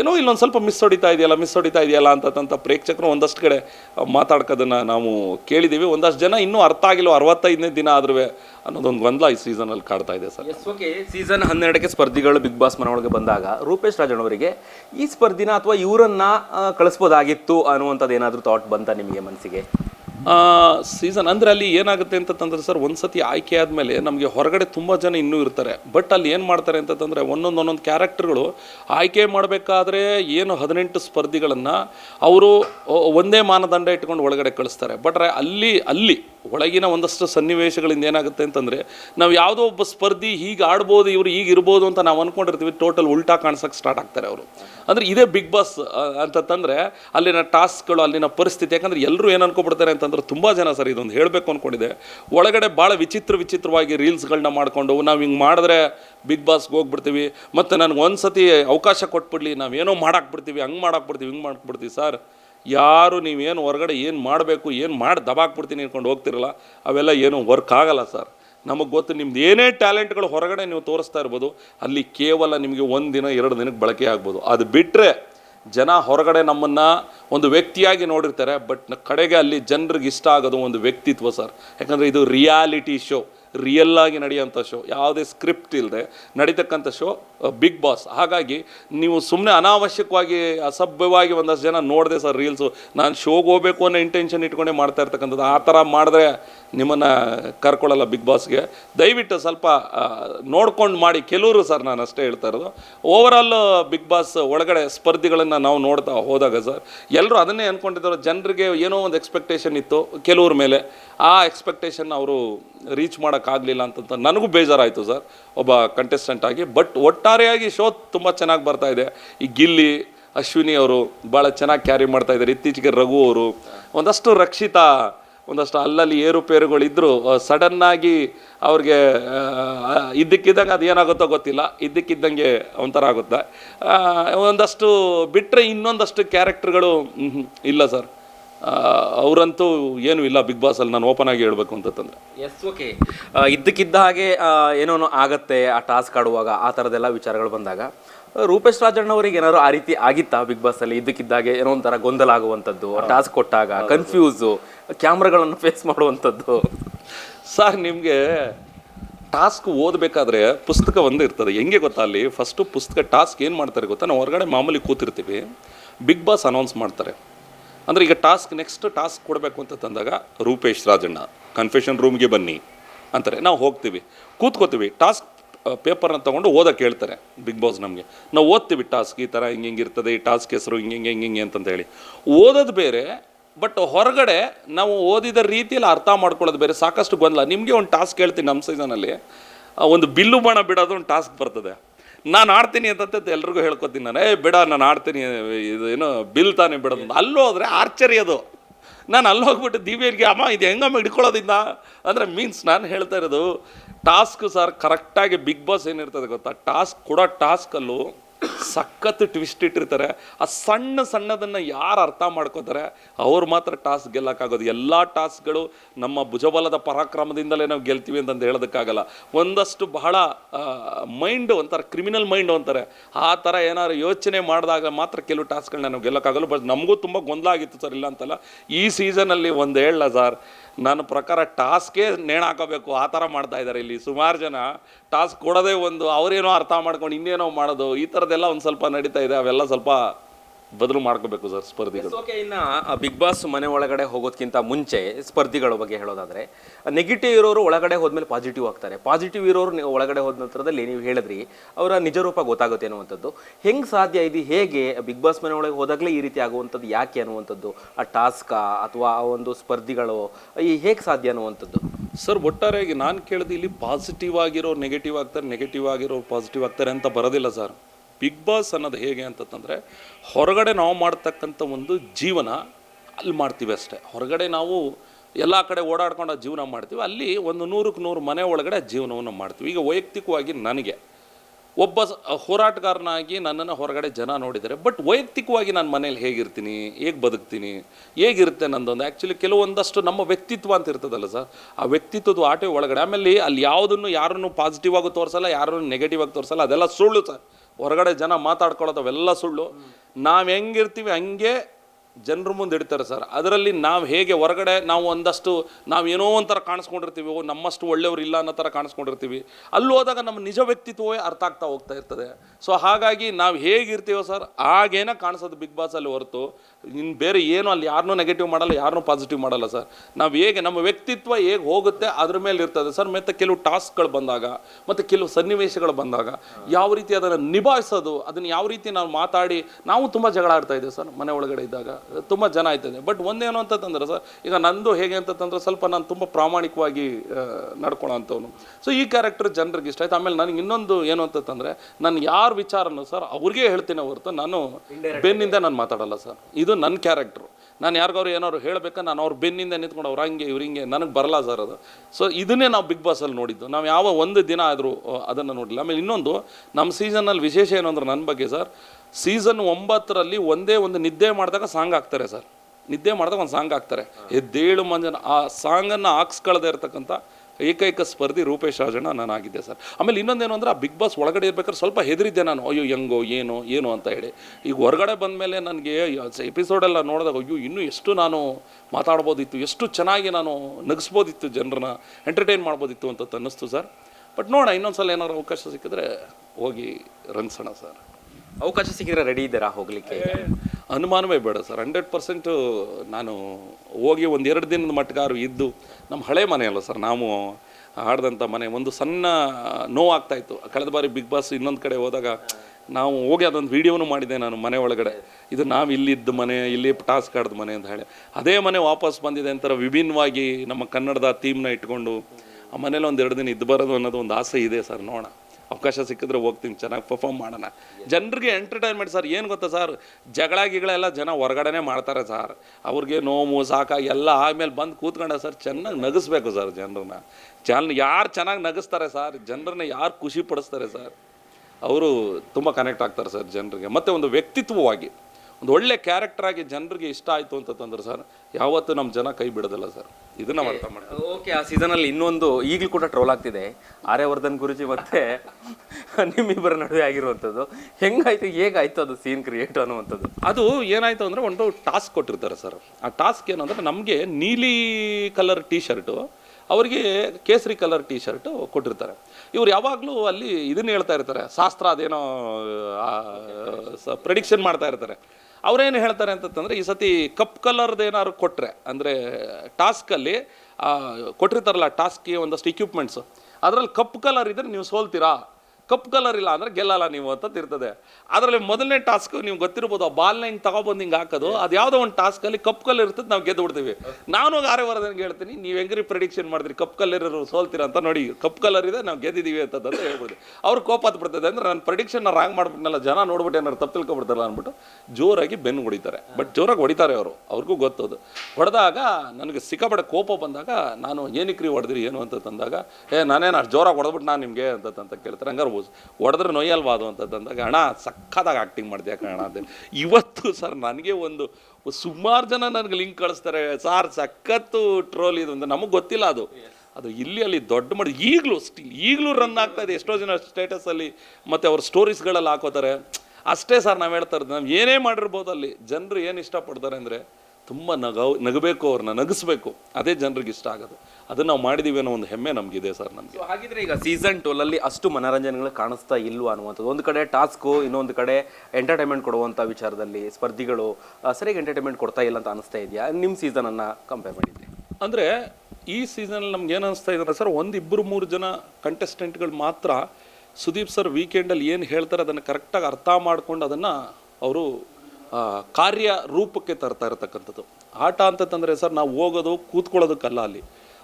ಏನೋ ಇಲ್ಲೊಂದು ಸ್ವಲ್ಪ ಮಿಸ್ ಹೊಡಿತಾ ಇದೆಯಲ್ಲ, ಮಿಸ್ ಹೊಡಿತಾ ಇದೆಯಲ್ಲ ಅಂತಂತ ಪ್ರೇಕ್ಷಕರು ಒಂದಷ್ಟು ಕಡೆ ಮಾತಾಡ್ಕೋದನ್ನು ನಾವು ಕೇಳಿದ್ದೀವಿ ಒಂದಷ್ಟು ಜನ ಇನ್ನೂ ಅರ್ಥ ಆಗಿಲ್ಲ, ಅರವತ್ತೈದನೇ ದಿನ ಆದ್ರೂ ಅನ್ನೋದೊಂದು ಗೊಂದಲ ಈ ಸೀಸನಲ್ಲಿ ಕಾಡ್ತಾ ಇದೆ ಸರ್. ಎಸ್ ಓಕೆ ಸೀಸನ್ ಹನ್ನೆರಡಕ್ಕೆ ಸ್ಪರ್ಧಿಗಳು ಬಿಗ್ ಬಾಸ್ ಮನೊಳಗೆ ಬಂದಾಗ ರೂಪೇಶ್ ರಾಜನವರಿಗೆ ಅವರಿಗೆ ಈ ಸ್ಪರ್ಧಿನ ಅಥವಾ ಇವರನ್ನ ಕಳಿಸ್ಬೋದಾಗಿತ್ತು ಅನ್ನುವಂಥದ್ದು ಏನಾದರೂ ಥಾಟ್ ಬಂತ ನಿಮಗೆ ಮನಸ್ಸಿಗೆ? ಸೀಸನ್ ಅಂದರೆ ಅಲ್ಲಿ ಏನಾಗುತ್ತೆ ಅಂತಂದ್ರೆ ಸರ್ ಒಂದು ಸತಿ ಆಯ್ಕೆ ಆದಮೇಲೆ ನಮಗೆ ಹೊರಗಡೆ ತುಂಬ ಜನ ಇನ್ನೂ ಇರ್ತಾರೆ. ಬಟ್ ಅಲ್ಲಿ ಏನು ಮಾಡ್ತಾರೆ ಅಂತಂದರೆ ಒಂದೊಂದು ಒಂದೊಂದು ಕ್ಯಾರೆಕ್ಟರ್ಗಳು ಆಯ್ಕೆ ಮಾಡಬೇಕಾದ್ರೆ ಏನು ಹದಿನೆಂಟು ಸ್ಪರ್ಧಿಗಳನ್ನು ಅವರು ಒಂದೇ ಮಾನದಂಡ ಇಟ್ಕೊಂಡು ಒಳಗಡೆ ಕಳಿಸ್ತಾರೆ. ಬಟ್ ಅಲ್ಲಿ ಅಲ್ಲಿ ಒಳಗಿನ ಒಂದಷ್ಟು ಸನ್ನಿವೇಶಗಳಿಂದ ಏನಾಗುತ್ತೆ ಅಂತಂದರೆ, ನಾವು ಯಾವುದೋ ಒಬ್ಬ ಸ್ಪರ್ಧಿ ಹೀಗೆ ಆಡ್ಬೋದು, ಇವರು ಈಗ ಇರ್ಬೋದು ಅಂತ ನಾವು ಅಂದ್ಕೊಂಡಿರ್ತೀವಿ ಟೋಟಲ್ ಉಲ್ಟಾ ಕಾಣಿಸೋಕೆ ಸ್ಟಾರ್ಟ್ ಆಗ್ತಾರೆ ಅವರು. ಅಂದರೆ ಇದೇ ಬಿಗ್ ಬಾಸ್ ಅಂತಂತಂದರೆ ಅಲ್ಲಿನ ಟಾಸ್ಕ್ಗಳು ಅಲ್ಲಿನ ಪರಿಸ್ಥಿತಿ, ಯಾಕಂದರೆ ಎಲ್ಲರೂ ಏನು ಅನ್ಕೊಬಿಡ್ತಾರೆ ಅಂತಂದ್ರೆ ತುಂಬ ಜನ ಸರ್ ಇದೊಂದು ಹೇಳಬೇಕು ಅಂದ್ಕೊಂಡಿದೆ ಒಳಗಡೆ ಭಾಳ ವಿಚಿತ್ರ ವಿಚಿತ್ರವಾಗಿ ರೀಲ್ಸ್ಗಳನ್ನ ಮಾಡಿಕೊಂಡು ನಾವು ಹಿಂಗೆ ಮಾಡಿದ್ರೆ ಬಿಗ್ ಬಾಸ್ಗೆ ಹೋಗ್ಬಿಡ್ತೀವಿ. ಮತ್ತು ನನಗೆ ಒಂದು ಸತಿ ಅವಕಾಶ ಕೊಟ್ಬಿಡ್ಲಿ ನಾವೇನೋ ಮಾಡಾಕ್ಬಿಡ್ತೀವಿ ಹಂಗೆ ಮಾಡಾಕ್ಬಿಡ್ತೀವಿ ಹಿಂಗೆ ಮಾಡ್ಬಿಡ್ತೀವಿ ಸರ್. ಯಾರು ನೀವೇನು ಹೊರಗಡೆ ಏನು ಮಾಡಬೇಕು, ಏನು ಮಾಡಿ ದಬಾಕ್ಬಿಡ್ತೀನಿ ಅನ್ಕೊಂಡು ಹೋಗ್ತಿರಲ್ಲ, ಅವೆಲ್ಲ ಏನು ವರ್ಕ್ ಆಗಲ್ಲ ಸರ್ ನಮಗೆ ಗೊತ್ತು, ನಿಮ್ದು ಏನೇ ಟ್ಯಾಲೆಂಟ್ಗಳು ಹೊರಗಡೆ ನೀವು ತೋರಿಸ್ತಾ ಇರ್ಬೋದು, ಅಲ್ಲಿ ಕೇವಲ ನಿಮಗೆ ಒಂದು ದಿನ, ಎರಡು ದಿನಕ್ಕೆ ಬಳಕೆ ಆಗ್ಬೋದು. ಅದು ಬಿಟ್ಟರೆ ಜನ ಹೊರಗಡೆ ನಮ್ಮನ್ನು ಒಂದು ವ್ಯಕ್ತಿಯಾಗಿ ನೋಡಿರ್ತಾರೆ, ಬಟ್ ಕಡೆಗೆ ಅಲ್ಲಿ ಜನರಿಗೆ ಇಷ್ಟ ಆಗೋದು ಒಂದು ವ್ಯಕ್ತಿತ್ವ ಸರ್ ಯಾಕಂದರೆ ಇದು ರಿಯಾಲಿಟಿ ಶೋ ರಿಯಲ್ ಆಗಿ ನಡೆಯೋಂಥ ಶೋ ಯಾವುದೇ ಸ್ಕ್ರಿಪ್ಟ್ ಇಲ್ಲದೆ ನಡೀತಕ್ಕಂಥ ಶೋ ಬಿಗ್ ಬಾಸ್ ಹಾಗಾಗಿ ನೀವು ಸುಮ್ಮನೆ ಅನಾವಶ್ಯಕವಾಗಿ ಅಸಭ್ಯವಾಗಿ ಒಂದಷ್ಟು ಜನ ನೋಡಿದೆ ಸರ್ ರೀಲ್ಸು ನಾನು ಶೋಗೆ ಹೋಗಬೇಕು ಅನ್ನೋ ಇಂಟೆನ್ಷನ್ ಇಟ್ಕೊಂಡೇ ಮಾಡ್ತಾ ಇರ್ತಕ್ಕಂಥದ್ದು. ಆ ಥರ ಮಾಡಿದ್ರೆ ನಿಮ್ಮನ್ನು ಕರ್ಕೊಳ್ಳಲ್ಲ ಬಿಗ್ ಬಾಸ್ಗೆ ದಯವಿಟ್ಟು ಸ್ವಲ್ಪ ನೋಡ್ಕೊಂಡು ಮಾಡಿ. ಕೆಲವರು ಸರ್ ನಾನು ಅಷ್ಟೇ ಹೇಳ್ತಾ ಇರೋದು. ಓವರಾಲ್ ಬಿಗ್ ಬಾಸ್ ಒಳಗಡೆ ಸ್ಪರ್ಧಿಗಳನ್ನು ನಾವು ನೋಡ್ತಾ ಹೋದಾಗ ಸರ್ ಎಲ್ಲರೂ ಅದನ್ನೇ ಅಂದ್ಕೊಂಡಿದ್ದಾರೆ ಜನರಿಗೆ ಏನೋ ಒಂದು ಎಕ್ಸ್ಪೆಕ್ಟೇಷನ್ ಇತ್ತು, ಕೆಲವ್ರ ಮೇಲೆ. ಆ ಎಕ್ಸ್ಪೆಕ್ಟೇಷನ್ ಅವರು ರೀಚ್ ಮಾಡೋಕ್ಕಾಗಲಿಲ್ಲ ಅಂತಂತ ನನಗೂ ಬೇಜಾರಾಯಿತು ಸರ್. ಒಬ್ಬ ಕಂಟೆಸ್ಟೆಂಟ್ ಆಗಿ. ಬಟ್ ಒಟ್ಟಾರೆಯಾಗಿ ಶೋ ತುಂಬ ಚೆನ್ನಾಗಿ ಬರ್ತಾ ಇದೆ. ಈ ಗಿಲ್ಲಿ, ಅಶ್ವಿನಿ ಅವರು ಭಾಳ ಚೆನ್ನಾಗಿ ಕ್ಯಾರಿ ಮಾಡ್ತಾ ಇದ್ದಾರೆ. ಇತ್ತೀಚೆಗೆ ರಘು ಅವರು. ಒಂದಷ್ಟು ರಕ್ಷಿತಾ, ಒಂದಷ್ಟು ಅಲ್ಲಲ್ಲಿ ಏರುಪೇರುಗಳಿದ್ದರೂ ಸಡನ್ನಾಗಿ ಅವ್ರಿಗೆ ಇದ್ದಕ್ಕಿದ್ದಂಗೆ ಅದು ಏನಾಗುತ್ತೋ ಗೊತ್ತಿಲ್ಲ. ಇದ್ದಕ್ಕಿದ್ದಂಗೆ ಒಂಥರ ಆಗುತ್ತೆ. ಒಂದಷ್ಟು ಬಿಟ್ಟರೆ ಇನ್ನೊಂದಷ್ಟು ಕ್ಯಾರೆಕ್ಟರ್ಗಳು ಇಲ್ಲ ಸರ್. ಅವರಂತೂ ಏನೂ ಇಲ್ಲ ಬಿಗ್ ಬಾಸಲ್ಲಿ ನಾನು ಓಪನ್ ಆಗಿ ಹೇಳ್ಬೇಕು ಅಂತಂದರೆ ಎಸ್ ಓಕೆ ಇದ್ದಕ್ಕಿದ್ದ ಹಾಗೆ ಏನೋ ಆಗತ್ತೆ ಆ ಟಾಸ್ಕ್ ಆಡುವಾಗ ಆ ಥರದ್ದೆಲ್ಲ ವಿಚಾರಗಳು ಬಂದಾಗ ರೂಪೇಶ್ ರಾಜಣ್ಣ ಅವರಿಗೆ ಏನಾದ್ರು ಆ ರೀತಿ ಆಗಿತ್ತಾ ಬಿಗ್ ಬಾಸಲ್ಲಿ ಇದ್ದಕ್ಕಿದ್ದಾಗೆ ಏನೋ ಒಂಥರ ಗೊಂದಲ ಆಗುವಂಥದ್ದು ಟಾಸ್ಕ್ ಕೊಟ್ಟಾಗ ಕನ್ಫ್ಯೂಸು ಕ್ಯಾಮ್ರಾಗಳನ್ನು ಫೇಸ್ ಮಾಡುವಂಥದ್ದು? ಸರ್ ನಿಮಗೆ ಟಾಸ್ಕ್ ಓದಬೇಕಾದ್ರೆ ಪುಸ್ತಕ ಒಂದು ಇರ್ತದೆ. ಹೆಂಗೆ ಗೊತ್ತಾ ಅಲ್ಲಿ? ಫಸ್ಟು ಪುಸ್ತಕ ಟಾಸ್ಕ್ ಏನು ಮಾಡ್ತಾರೆ ಗೊತ್ತಾ? ನಾವು ಹೊರಗಡೆ ಮಾಮೂಲಿ ಕೂತಿರ್ತೀವಿ. ಬಿಗ್ ಬಾಸ್ ಅನೌನ್ಸ್ ಮಾಡ್ತಾರೆ. ಅಂದರೆ ಈಗ ಟಾಸ್ಕ್ ನೆಕ್ಸ್ಟ್ ಟಾಸ್ಕ್ ಕೊಡಬೇಕು ಅಂತ ತಂದಾಗ ರೂಪೇಶ್ ರಾಜಣ್ಣ ಕನ್ಫೆಷನ್ ರೂಮ್ಗೆ ಬನ್ನಿ ಅಂತಾರೆ. ನಾವು ಹೋಗ್ತೀವಿ, ಕೂತ್ಕೋತೀವಿ, ಟಾಸ್ಕ್ ಪೇಪರ್ನ ತೊಗೊಂಡು ಓದಕ್ಕೆ ಹೇಳ್ತಾರೆ ಬಿಗ್ ಬಾಸ್ ನಮಗೆ. ನಾವು ಓದ್ತೀವಿ ಟಾಸ್ಕ್, ಈ ಥರ ಹಿಂಗೆ ಹಿಂಗೆ ಇರ್ತದೆ, ಈ ಟಾಸ್ಕ್ ಹೆಸರು ಹಿಂಗೆ ಹಿಂಗೆ ಹಿಂಗೆ ಹಿಂಗೆ ಅಂತಂತ ಹೇಳಿ. ಓದೋದು ಬೇರೆ ಬಟ್ ಹೊರಗಡೆ ನಾವು ಓದಿದ ರೀತಿಯಲ್ಲಿ ಅರ್ಥ ಮಾಡ್ಕೊಳ್ಳೋದು ಬೇರೆ. ಸಾಕಷ್ಟು ಗೊಂದಲ. ನಿಮಗೆ ಒಂದು ಟಾಸ್ಕ್ ಹೇಳ್ತೀನಿ ನಮ್ಮ ಸೀಸನಲ್ಲಿ ಒಂದು ಬಿಲ್ಲು ಬಾಣ ಬಿಡೋದು ಒಂದು ಟಾಸ್ಕ್ ಬರ್ತದೆ. ನಾನು ಆಡ್ತೀನಿ ಅಂತ ಎಲ್ರಿಗೂ ಹೇಳ್ಕೊತೀನಿ ನಾನು. ಏ, ಬಿಡ, ನಾನು ಆಡ್ತೀನಿ, ಇದು ಏನು, ಬಿಲ್ ತಾನೇ ಬಿಡೋದು ಅಲ್ಲೂ ಹೋದ್ರೆ ಆರ್ಚರಿ ಅದು. ನಾನು ಅಲ್ಲಿ ಹೋಗ್ಬಿಟ್ಟು ದಿವ್ಯರಿಗೆ, ಅಮ್ಮ, ಇದು ಹೆಂಗಮ್ಮ ಹಿಡ್ಕೊಳ್ಳೋದಿಂದ? ಅಂದರೆ ಮೀನ್ಸ್ ನಾನು ಹೇಳ್ತಾ ಇರೋದು, ಟಾಸ್ಕ್ ಸರ್, ಕರೆಕ್ಟಾಗಿ ಬಿಗ್ ಬಾಸ್ ಏನಿರ್ತದೆ ಗೊತ್ತಾ? ಟಾಸ್ಕ್, ಕೊಡೋ ಟಾಸ್ಕಲ್ಲೂ ಸಖತ್ ಟ್ವಿಸ್ಟ್ ಇಟ್ಟಿರ್ತಾರೆ. ಆ ಸಣ್ಣ ಸಣ್ಣದನ್ನು ಯಾರು ಅರ್ಥ ಮಾಡ್ಕೋತಾರೆ, ಅವ್ರು ಮಾತ್ರ ಟಾಸ್ಕ್ ಗೆಲ್ಲಕ್ಕಾಗೋದು. ಎಲ್ಲ ಟಾಸ್ಕ್ಗಳು ನಮ್ಮ ಭುಜಬಲದ ಪರಾಕ್ರಮದಿಂದಲೇ ನಾವು ಗೆಲ್ತೀವಿ ಅಂತಂದು ಹೇಳೋದಕ್ಕಾಗಲ್ಲ. ಒಂದಷ್ಟು ಬಹಳ ಮೈಂಡು ಒಂಥರ ಕ್ರಿಮಿನಲ್ ಮೈಂಡು ಅಂತಾರೆ ಆ ಥರ ಏನಾದ್ರು ಯೋಚನೆ ಮಾಡಿದಾಗ ಮಾತ್ರ ಕೆಲವು ಟಾಸ್ಕ್ಗಳನ್ನ ನಾವು ಗೆಲ್ಲಕ್ಕಾಗಲ್ಲ. ಬಟ್ ನಮಗೂ ತುಂಬ ಗೊಂದಲ ಆಗಿತ್ತು ಸರ್ ಇಲ್ಲ ಅಂತಲ್ಲ ಈ ಸೀಸನಲ್ಲಿ ಒಂದು ಹೇಳಲ್ಲ ಸರ್, ನನ್ನ ಪ್ರಕಾರ ಟಾಸ್ಕೇ ನೇಣು ಹಾಕೋಬೇಕು. ಆ ಥರ ಮಾಡ್ತಾ ಇದ್ದಾರೆ ಇಲ್ಲಿ. ಸುಮಾರು ಜನ ಟಾಸ್ಕ್ ಕೊಡೋದೇ ಒಂದು ಅವರೇನೋ ಅರ್ಥ ಮಾಡ್ಕೊಂಡು ಇನ್ನೇನೋ ಮಾಡೋದು. ಈ ಥರದ್ದೆಲ್ಲ ಒಂದು ಸ್ವಲ್ಪ ನಡೀತಾ ಇದೆ ಅವೆಲ್ಲ ಸ್ವಲ್ಪ ಬದಲು ಮಾಡ್ಕೋಬೇಕು ಸರ್ ಸ್ಪರ್ಧಿಗಳು. ಓಕೆ ಇನ್ನು ಬಿಗ್ ಬಾಸ್ ಮನೆ ಒಳಗಡೆ ಹೋಗೋದಕ್ಕಿಂತ ಮುಂಚೆ ಸ್ಪರ್ಧಿಗಳ ಬಗ್ಗೆ ಹೇಳೋದಾದ್ರೆ ನೆಗೆಟಿವ್ ಇರೋರು ಒಳಗಡೆ ಹೋದ್ಮೇಲೆ ಪಾಸಿಟಿವ್ ಆಗ್ತಾರೆ. ಪಾಸಿಟಿವ್ ಇರೋರು ನೀವು ಒಳಗಡೆ ಹೋದ ನಂತರದಲ್ಲಿ ನೀವು ಹೇಳಿದ್ರಿ ಅವರ ನಿಜ ರೂಪ ಗೊತ್ತಾಗುತ್ತೆ ಅನ್ನುವಂಥದ್ದು. ಹೆಂಗೆ ಸಾಧ್ಯ ಇದು? ಹೇಗೆ ಬಿಗ್ ಬಾಸ್ ಮನೆ ಒಳಗೆ ಹೋದಾಗಲೇ ಈ ರೀತಿ ಆಗುವಂಥದ್ದು ಯಾಕೆ ಅನ್ನುವಂಥದ್ದು? ಆ ಟಾಸ್ಕ ಅಥವಾ ಆ ಒಂದು ಸ್ಪರ್ಧಿಗಳು ಈ ಹೇಗೆ ಸಾಧ್ಯ ಅನ್ನುವಂಥದ್ದು? ಸರ್ ಒಟ್ಟಾರೆಯಾಗಿ ನಾನು ಕೇಳಿದ ಇಲ್ಲಿ ಪಾಸಿಟಿವ್ ಆಗಿರೋ ನೆಗೆಟಿವ್ ಆಗ್ತಾರೆ ನೆಗೆಟಿವ್ ಆಗಿರೋ ಪಾಸಿಟಿವ್ ಆಗ್ತಾರೆ ಅಂತ ಬರೋದಿಲ್ಲ ಸರ್. ಬಿಗ್ ಬಾಸ್ ಅನ್ನೋದು ಹೇಗೆ ಅಂತಂದರೆ ಹೊರಗಡೆ ನಾವು ಮಾಡ್ತಕ್ಕಂಥ ಒಂದು ಜೀವನ ಅಲ್ಲಿ ಮಾಡ್ತೀವಿ ಅಷ್ಟೇ. ಹೊರಗಡೆ ನಾವು ಎಲ್ಲ ಕಡೆ ಓಡಾಡ್ಕೊಂಡು ಜೀವನ ಮಾಡ್ತೀವಿ. ಅಲ್ಲಿ ಒಂದು ನೂರಕ್ಕೆ ನೂರು ಮನೆ ಒಳಗಡೆ ಜೀವನವನ್ನು ಮಾಡ್ತೀವಿ. ಈಗ ವೈಯಕ್ತಿಕವಾಗಿ ನನಗೆ, ಒಬ್ಬ ಹೋರಾಟಗಾರನಾಗಿ ನನ್ನನ್ನು ಹೊರಗಡೆ ಜನ ನೋಡಿದರೆ ಬಟ್ ವೈಯಕ್ತಿಕವಾಗಿ ನಾನು ಮನೇಲಿ ಹೇಗಿರ್ತೀನಿ, ಹೇಗೆ ಬದುಕ್ತೀನಿ, ಹೇಗಿರುತ್ತೆ ನಂದೊಂದು? ಆ್ಯಕ್ಚುಲಿ ಕೆಲವೊಂದಷ್ಟು ನಮ್ಮ ವ್ಯಕ್ತಿತ್ವ ಅಂತ ಇರ್ತದಲ್ಲ ಸರ್, ಆ ವ್ಯಕ್ತಿತ್ವದ ಆಟೆ ಒಳಗಡೆ. ಆಮೇಲೆ ಅಲ್ಲಿ ಯಾವುದನ್ನು ಯಾರನ್ನು ಪಾಸಿಟಿವ್ ಆಗಿ ತೋರಿಸಲ್ಲ, ಯಾರನ್ನು ನೆಗೆಟಿವ್ ಆಗಿ ತೋರಿಸಲ್ಲ, ಅದೆಲ್ಲ ಸುಳ್ಳು ಸರ್. ಹೊರಗಡೆ ಜನ ಮಾತಾಡ್ಕೊಳ್ಳೋದು ಅವೆಲ್ಲ ಸುಳ್ಳು. ನಾವು ಹೆಂಗಿರ್ತೀವಿ ಹಂಗೆ ಜನರ ಮುಂದೆ ಇಡ್ತಾರೆ ಸರ್. ಅದರಲ್ಲಿ ನಾವು ಹೇಗೆ ಹೊರಗಡೆ ನಾವು ಒಂದಷ್ಟು ನಾವು ಏನೋ ಒಂಥರ ಕಾಣಿಸ್ಕೊಂಡಿರ್ತೀವಿ, ಓ ನಮ್ಮಷ್ಟು ಒಳ್ಳೆಯವರು ಇಲ್ಲ ಅನ್ನೋ ಥರ ಕಾಣಿಸ್ಕೊಂಡಿರ್ತೀವಿ. ಅಲ್ಲಿ ಹೋದಾಗ ನಮ್ಮ ನಿಜ ವ್ಯಕ್ತಿತ್ವವೇ ಅರ್ಥ ಆಗ್ತಾ ಹೋಗ್ತಾ ಇರ್ತದೆ. ಸೊ ಹಾಗಾಗಿ ನಾವು ಹೇಗಿರ್ತೀವೋ ಸರ್ ಆಗೇನ ಕಾಣಿಸೋದು ಬಿಗ್ ಬಾಸಲ್ಲಿ ಹೊರತು. ಇನ್ನು ಬೇರೆ ಏನು ಅಲ್ಲಿ ಯಾರನ್ನೂ ನೆಗೆಟಿವ್ ಮಾಡಲ್ಲ ಯಾರನ್ನೂ ಪಾಸಿಟಿವ್ ಮಾಡಲ್ಲ ಸರ್ ನಾವು ಹೇಗೆ ನಮ್ಮ ವ್ಯಕ್ತಿತ್ವ ಹೇಗೆ ಹೋಗುತ್ತೆ ಅದ್ರ ಮೇಲೆ ಇರ್ತದೆ ಸರ್ ಮತ್ತು ಕೆಲವು ಟಾಸ್ಕ್ಗಳು ಬಂದಾಗ ಮತ್ತು ಕೆಲವು ಸನ್ನಿವೇಶಗಳು ಬಂದಾಗ ಯಾವ ರೀತಿ ಅದನ್ನು ನಿಭಾಯಿಸೋದು ಅದನ್ನು ಯಾವ ರೀತಿ ನಾವು ಮಾತಾಡಿ ನಾವು ತುಂಬ ಜಗಳ ಆಡ್ತಾ ಇದ್ದೇವೆ ಸರ್ ಮನೆ ಒಳಗಡೆ ಇದ್ದಾಗ. ತುಂಬ ಜನ ಆಯ್ತದೆ ಬಟ್ ಒಂದೇನು ಅಂತಂದ್ರೆ ಸರ್ ಈಗ ನಂದು ಹೇಗೆ ಅಂತಂದ್ರೆ ಸ್ವಲ್ಪ ನಾನು ತುಂಬ ಪ್ರಾಮಾಣಿಕವಾಗಿ ನಡ್ಕೊಳ್ಳೋ ಅಂಥವನು ಸೊ ಈ ಕ್ಯಾರೆಕ್ಟರ್ ಜನರಿಗೆ ಇಷ್ಟ ಆಯ್ತು. ಆಮೇಲೆ ನನಗೆ ಇನ್ನೊಂದು ಏನು ಅಂತಂದ್ರೆ ನಾನು ಯಾರ ವಿಚಾರನೂ ಸರ್ ಅವ್ರಿಗೆ ಹೇಳ್ತೀನಿ ಹೊರತು ನಾನು ಬೆನ್ನಿಂದ ನಾನು ಮಾತಾಡಲ್ಲ ಸರ್ ಇದು ನನ್ನ ಕ್ಯಾರೆಕ್ಟ್ರು ನಾನು ಯಾರಿಗಾದ್ರು ಏನಾದ್ರು ಹೇಳಬೇಕು, ನಾನು ಅವ್ರ ಬೆನ್ನಿಂದ ನಿಂತ್ಕೊಂಡು ಅವ್ರು ಹಂಗೆ, ಇವ್ರು ಹಿಂಗೆ, ನನಗೆ ಬರಲ್ಲ ಸರ್ ಅದು. ಸೊ ಇದನ್ನೇ ನಾವು ಬಿಗ್ ಬಾಸಲ್ಲಿ ನೋಡಿದ್ದು. ನಾವು ಯಾವ ಒಂದು ದಿನ ಆದರೂ ಅದನ್ನು ನೋಡಿಲ್ಲ. ಆಮೇಲೆ ಇನ್ನೊಂದು ನಮ್ಮ ಸೀಸನಲ್ಲಿ ವಿಶೇಷ ಏನು ಅಂದ್ರೆ ನನ್ನ ಬಗ್ಗೆ ಸರ್ ಸೀಸನ್ ಒಂಬತ್ತರಲ್ಲಿ ಒಂದೇ ಒಂದು ನಿದ್ದೆ ಮಾಡಿದಾಗ ಸಾಂಗ್ ಹಾಕ್ತಾರೆ ಸರ್ ನಿದ್ದೆ ಮಾಡಿದಾಗ ಒಂದು ಸಾಂಗ್ ಹಾಕ್ತಾರೆ. ಎದ್ದೇಳು ಮಂಜನ, ಆ ಸಾಂಗನ್ನು ಹಾಕ್ಸ್ಕೊಳ್ದೇ ಇರತಕ್ಕಂಥ ಏಕೈಕ ಸ್ಪರ್ಧಿ ರೂಪೇಶ್ ರಾಜಣ್ಣ ನಾನು ಆಗಿದ್ದೆ ಸರ್. ಆಮೇಲೆ ಇನ್ನೊಂದೇನು ಅಂದರೆ ಆ ಬಿಗ್ ಬಾಸ್ ಒಳಗಡೆ ಇರ್ಬೇಕಾದ್ರೆ ಸ್ವಲ್ಪ ಹೆದರಿದ್ದೆ ನಾನು. ಅಯ್ಯೋ, ಹೆಂಗೋ, ಏನು ಏನು ಅಂತ ಹೇಳಿ. ಈಗ ಹೊರಗಡೆ ಬಂದಮೇಲೆ ನನಗೆ ಎಪಿಸೋಡೆಲ್ಲ ನೋಡಿದಾಗ ಅಯ್ಯೋ, ಇನ್ನೂ ಎಷ್ಟು ನಾನು ಮಾತಾಡ್ಬೋದಿತ್ತು, ಎಷ್ಟು ಚೆನ್ನಾಗಿ ನಾನು ನಗಿಸ್ಬೋದಿತ್ತು ಜನರನ್ನ ಎಂಟರ್ಟೈನ್ ಮಾಡ್ಬೋದಿತ್ತು ಅಂತ ಅನ್ನಿಸ್ತು ಸರ್. ಬಟ್ ನೋಡೋಣ, ಇನ್ನೊಂದ್ಸಲ ಏನಾದ್ರು ಅವಕಾಶ ಸಿಕ್ಕಿದ್ರೆ ಹೋಗಿ ರಂಗಿಸೋಣ ಸರ್. ಅವಕಾಶ ಸಿಕ್ಕಿದ್ರೆ ರೆಡಿ ಇದ್ದೀರಾ ಹೋಗ್ಲಿಕ್ಕೆ? ಅನುಮಾನವೇ ಬೇಡ ಸರ್. ಹಂಡ್ರೆಡ್ ಪರ್ಸೆಂಟು ನಾನು ಹೋಗಿ ಒಂದೆರಡು ದಿನದ ಮಟ್ಟಗಾರು ಇದ್ದು ನಮ್ಮ ಹಳೆ ಮನೆ ಅಲ್ಲ ಸರ್. ನಾವು ಆಡ್ದಂಥ ಮನೆ. ಒಂದು ಸಣ್ಣ ನೋವಾಗ್ತಾ ಇತ್ತು. ಕಳೆದ ಬಾರಿ ಬಿಗ್ ಬಾಸ್ ಇನ್ನೊಂದು ಕಡೆ ಹೋದಾಗ ನಾವು ಹೋಗಿ ಅದೊಂದು ವೀಡಿಯೋನು ಮಾಡಿದೆ ನಾನು ಮನೆ ಒಳಗಡೆ. ಇದು ನಾವು ಇಲ್ಲಿದ್ದ ಮನೆ, ಇಲ್ಲಿ ಟಾಸ್ಕ್ ಆಡ್ದ ಮನೆ ಅಂತ ಹೇಳಿ. ಅದೇ ಮನೆ ವಾಪಸ್ ಬಂದಿದೆ ಅಂತಾರೆ ವಿಭಿನ್ನವಾಗಿ ನಮ್ಮ ಕನ್ನಡದ ಥೀಮ್ನ ಇಟ್ಕೊಂಡು ಆ ಮನೇಲಿ ಒಂದು ಎರಡು ದಿನ ಇದ್ದು ಬರೋದು ಅನ್ನೋದು ಒಂದು ಆಸೆ ಇದೆ ಸರ್, ನೋಡೋಣ. ಅವಕಾಶ ಸಿಕ್ಕಿದ್ರೆ ಹೋಗ್ತೀನಿ, ಚೆನ್ನಾಗಿ ಪರ್ಫಾರ್ಮ್ ಮಾಡೋಣ. ಜನರಿಗೆ ಎಂಟರ್ಟೈನ್ಮೆಂಟ್ ಸರ್ ಏನು ಗೊತ್ತಾ ಸರ್ ಜಗಳ ಗಿಗಳೆಲ್ಲ ಜನ ಹೊರಗಡೆನೇ ಮಾಡ್ತಾರೆ ಸರ್ ಅವ್ರಿಗೆ ನೋವು, ಸಾಕ, ಎಲ್ಲ ಆಮೇಲೆ ಬಂದು ಕೂತ್ಕೊಂಡ ಸರ್ ಚೆನ್ನಾಗಿ ನಗಿಸ್ಬೇಕು ಸರ್ ಜನರನ್ನ. ಜನ ಯಾರು ಚೆನ್ನಾಗಿ ನಗಿಸ್ತಾರೆ ಸರ್ ಜನರನ್ನ ಯಾರು ಖುಷಿ ಪಡಿಸ್ತಾರೆ ಸರ್ ಅವರು ತುಂಬ ಕನೆಕ್ಟ್ ಆಗ್ತಾರೆ ಸರ್ ಜನರಿಗೆ. ಮತ್ತು ಒಂದು ವ್ಯಕ್ತಿತ್ವವಾಗಿ, ಒಂದು ಒಳ್ಳೆ ಕ್ಯಾರೆಕ್ಟರಾಗಿ ಜನರಿಗೆ ಇಷ್ಟ ಆಯಿತು ಅಂತಂದ್ರೆ ಸರ್ ಯಾವತ್ತೂ ನಮ್ಮ ಜನ ಕೈ ಬಿಡೋದಿಲ್ಲ ಸರ್ ಇದನ್ನ ಅರ್ಥ ಮಾಡ್ತೀವಿ ಓಕೆ ಆ ಸೀಸನಲ್ಲಿ ಇನ್ನೊಂದು ಈಗಲೂ ಕೂಡ ಟ್ರೋಲ್ ಆಗ್ತಿದೆ. ಆರ್ಯವರ್ಧನ್ ಗುರುಜಿ ಮತ್ತೆ ನಿಮ್ಮಿಬ್ಬರ ನಡುವೆ ಆಗಿರುವಂಥದ್ದು. ಹೆಂಗಾಯ್ತು ಹೇಗಾಯ್ತು ಅದು ಸೀನ್ ಕ್ರಿಯೇಟ್ ಅನ್ನುವಂಥದ್ದು? ಅದು ಏನಾಯ್ತು ಅಂದ್ರೆ ಒಂದು ಟಾಸ್ಕ್ ಕೊಟ್ಟಿರ್ತಾರೆ ಸರ್ ಆ ಟಾಸ್ಕ್ ಏನಂದ್ರೆ ನಮಗೆ ನೀಲಿ ಕಲರ್ ಟೀ ಶರ್ಟು ಅವರಿಗೆ ಕೇಸರಿ ಕಲರ್ ಟೀ ಶರ್ಟು ಕೊಟ್ಟಿರ್ತಾರೆ. ಇವ್ರು ಯಾವಾಗಲೂ ಅಲ್ಲಿ ಇದನ್ನ ಹೇಳ್ತಾ ಇರ್ತಾರೆ. ಶಾಸ್ತ್ರ ಅದೇನೋ ಪ್ರೆಡಿಕ್ಷನ್ ಮಾಡ್ತಾ ಇರ್ತಾರೆ. ಅವ್ರೇನು ಹೇಳ್ತಾರೆ ಅಂತಂದ್ರೆ, ಈ ಸತಿ ಕಪ್ ಕಲರ್ದು ಏನಾದ್ರು ಕೊಟ್ಟರೆ ಅಂದರೆ ಟಾಸ್ಕಲ್ಲಿ ಕೊಟ್ಟಿರ್ತಾರಲ್ಲ ಟಾಸ್ಕ್ಗೆ ಒಂದಷ್ಟು ಇಕ್ವಿಪ್ಮೆಂಟ್ಸು ಅದರಲ್ಲಿ ಕಪ್ ಕಲರ್ ಇದ್ರೆ ನೀವು ಸೋಲ್ತೀರಾ? ಕಪ್ ಕಲರ್ ಇಲ್ಲ ಅಂದರೆ ಗೆಲ್ಲಲ್ಲ ನೀವು ಅಂತ ಇರ್ತದೆ ಅದರಲ್ಲಿ ಮೊದಲನೇ ಟಾಸ್ಕ್ ನೀವು ಗೊತ್ತಿರ್ಬೋದು, ಆ ಬಾಲ್ನ ಹಿಂಗೆ ತಗೊಬಂದು ಹಿಂಗೆ ಹಾಕೋದು. ಅದು ಯಾವುದೋ ಒಂದು ಟಾಸ್ಕಲ್ಲಿ ಕಪ್ ಕಲರ್ ಇರ್ತದೆ, ನಾವು ಗೆದ್ದು ಬಿಡ್ತೀವಿ. ನಾನು ವರದನಿಗೆ ಹೇಳ್ತೀನಿ, ನೀವು ಹೆಂಗ್ರಿ ಪ್ರಿಡಿಕ್ಷನ್ ಮಾಡಿದ್ರಿ ಕಪ್ ಕಲರ್ ಸೋಲ್ತೀರ ಅಂತ ನೋಡಿ. ಕಪ್ ಕಲರ್ ಇದೆ, ನಾವು ಗೆದ್ದಿದ್ದೀವಿ ಅಂತ ಹೇಳ್ಬೋದು. ಅವ್ರು ಕೋಪ ಬಿಡ್ತದೆ ಅಂದ್ರೆ ನಾನು ಪ್ರಿಡಿಕ್ಷನ್ ರಾಂಗ್ ಮಾಡ್ಬಿಟ್ನಲ್ಲ, ಜನ ನೋಡ್ಬಿಟ್ಟು ಏನಾರು ತಪ್ಪು ತಿಳ್ಕೊಬಿಡ್ತಾರಲ್ಲ ಅಂದ್ಬಿಟ್ಟು ಜೋರಾಗಿ ಬೆನ್ನು ಹೊಡಿತಾರೆ. ಬಟ್ ಜೋರಾಗಿ ಹೊಡಿತಾರೆ ಅವರು, ಅವ್ರಿಗೂ ಗೊತ್ತದು. ಹೊಡೆದಾಗ ನನಗೆ ಸಿಕ್ಕಾಪಟ್ಟೆ ಕೋಪ ಬಂದಾಗ, ನಾನು ಏನಕ್ಕೆ ರೀ ಹೊಡೆದ್ರಿ? ಏನು? ಅಂತ ತಂದಾಗ, ಏ, ನಾನೇನು ಅಷ್ಟು ಜೋರಾಗಿ ಹೊಡೆದ್ಬಿಟ್ಟು ನಾನು ನಿಮಗೆ? ಅಂತ ಕೇಳ್ತಾರೆ. ಹಂಗಾರೆ ಓಸ್ ಹೊಡೆದ್ರೆ ನೋಯಲ್ವಾ ಅದು ಅಂತ ಅಂದಾಗ ಅಣ್ಣ ಸಕ್ಕತ್ತಾಗಿ ಆ್ಯಕ್ಟಿಂಗ್ ಮಾಡಿದೆ ಅಣ್ಣ ಅಂತ ಇವತ್ತು ಸರ್ ನನಗೆ ಒಂದು ಸುಮಾರು ಜನ ನನಗೆ ಲಿಂಕ್ ಕಳಿಸ್ತಾರೆ, ಸಾರ್, ಸಖತ್ತು ಟ್ರೋಲ್ ಇದು ಅಂತ. ನಮಗೆ ಗೊತ್ತಿಲ್ಲ ಅದು. ಅದು ಇಲ್ಲಿ ಅಲ್ಲಿ ದೊಡ್ಡ ಮಾಡಿ ಈಗಲೂ ಸ್ಟಿಲ್ ಈಗಲೂ ರನ್ ಆಗ್ತಾ ಇದೆ. ಎಷ್ಟೋ ಜನ ಸ್ಟೇಟಸಲ್ಲಿ ಮತ್ತು ಅವ್ರ ಸ್ಟೋರೀಸ್ಗಳಲ್ಲಿ ಹಾಕೋತಾರೆ. ಅಷ್ಟೇ ಸರ್ ನಾವು ಹೇಳ್ತಾ ಇರೋದು. ನಾವು ಏನೇ ಮಾಡಿರ್ಬೋದು ಅಲ್ಲಿ. ಜನರು ಏನು ಇಷ್ಟಪಡ್ತಾರೆ ಅಂದರೆ ತುಂಬ ನಗ ನಗಬೇಕು ಅವ್ರನ್ನ ನಗಿಸ್ಬೇಕು. ಅದೇ ಜನರಿಗೆ ಇಷ್ಟ ಆಗೋದು. ಅದನ್ನು ನಾವು ಮಾಡಿದ್ದೀವಿ ಅನ್ನೋ ಒಂದು ಹೆಮ್ಮೆ ನಮಗಿದೆ ಸರ್ ನಮಗೆ. ಹಾಗಿದ್ರೆ ಈಗ ಸೀಸನ್ ಟೋಲಲ್ಲಿ ಅಷ್ಟು ಮನರಂಜನೆಗಳು ಕಾಣಿಸ್ತಾ ಇಲ್ವಾ ಅನ್ನುವಂಥದ್ದು. ಒಂದು ಕಡೆ ಟಾಸ್ಕು ಇನ್ನೊಂದು ಕಡೆ ಎಂಟರ್ಟೈನ್ಮೆಂಟ್ ಕೊಡುವಂಥ ವಿಚಾರದಲ್ಲಿ ಸ್ಪರ್ಧಿಗಳು ಸರಿಯಾಗಿ ಎಂಟರ್ಟೈನ್ಮೆಂಟ್ ಕೊಡ್ತಾ ಇಲ್ಲ ಅಂತ ಅನಿಸ್ತಾ ಇದೆಯಾ? ನಿಮ್ಮ ಸೀಸನನ್ನು ಕಂಪೇರ್ ಮಾಡಿದ್ರೆ. ಅಂದರೆ ಈ ಸೀಸನಲ್ಲಿ ನಮ್ಗೆ ಏನು ಅನಿಸ್ತಾ ಇದೆ ಸರ್ ಒಂದು ಇಬ್ಬರು ಮೂರು ಜನ ಕಂಟೆಸ್ಟೆಂಟ್ಗಳು ಮಾತ್ರ ಸುದೀಪ್ ಸರ್ ವೀಕೆಂಡಲ್ಲಿ ಏನು ಹೇಳ್ತಾರೆ ಅದನ್ನು ಕರೆಕ್ಟಾಗಿ ಅರ್ಥ ಮಾಡ್ಕೊಂಡು ಅದನ್ನು ಅವರು ಕಾರ್ಯ ರೂಪಕ್ಕೆ ತರ್ತಾ ಇರತಕ್ಕಂಥದ್ದು. ಆಟ ಅಂತಂದರೆ ಸರ್, ನಾವು ಹೋಗೋದು, ಕೂತ್ಕೊಳ್ಳೋದಕ್ಕಲ್ಲ ಅಲ್ಲಿ.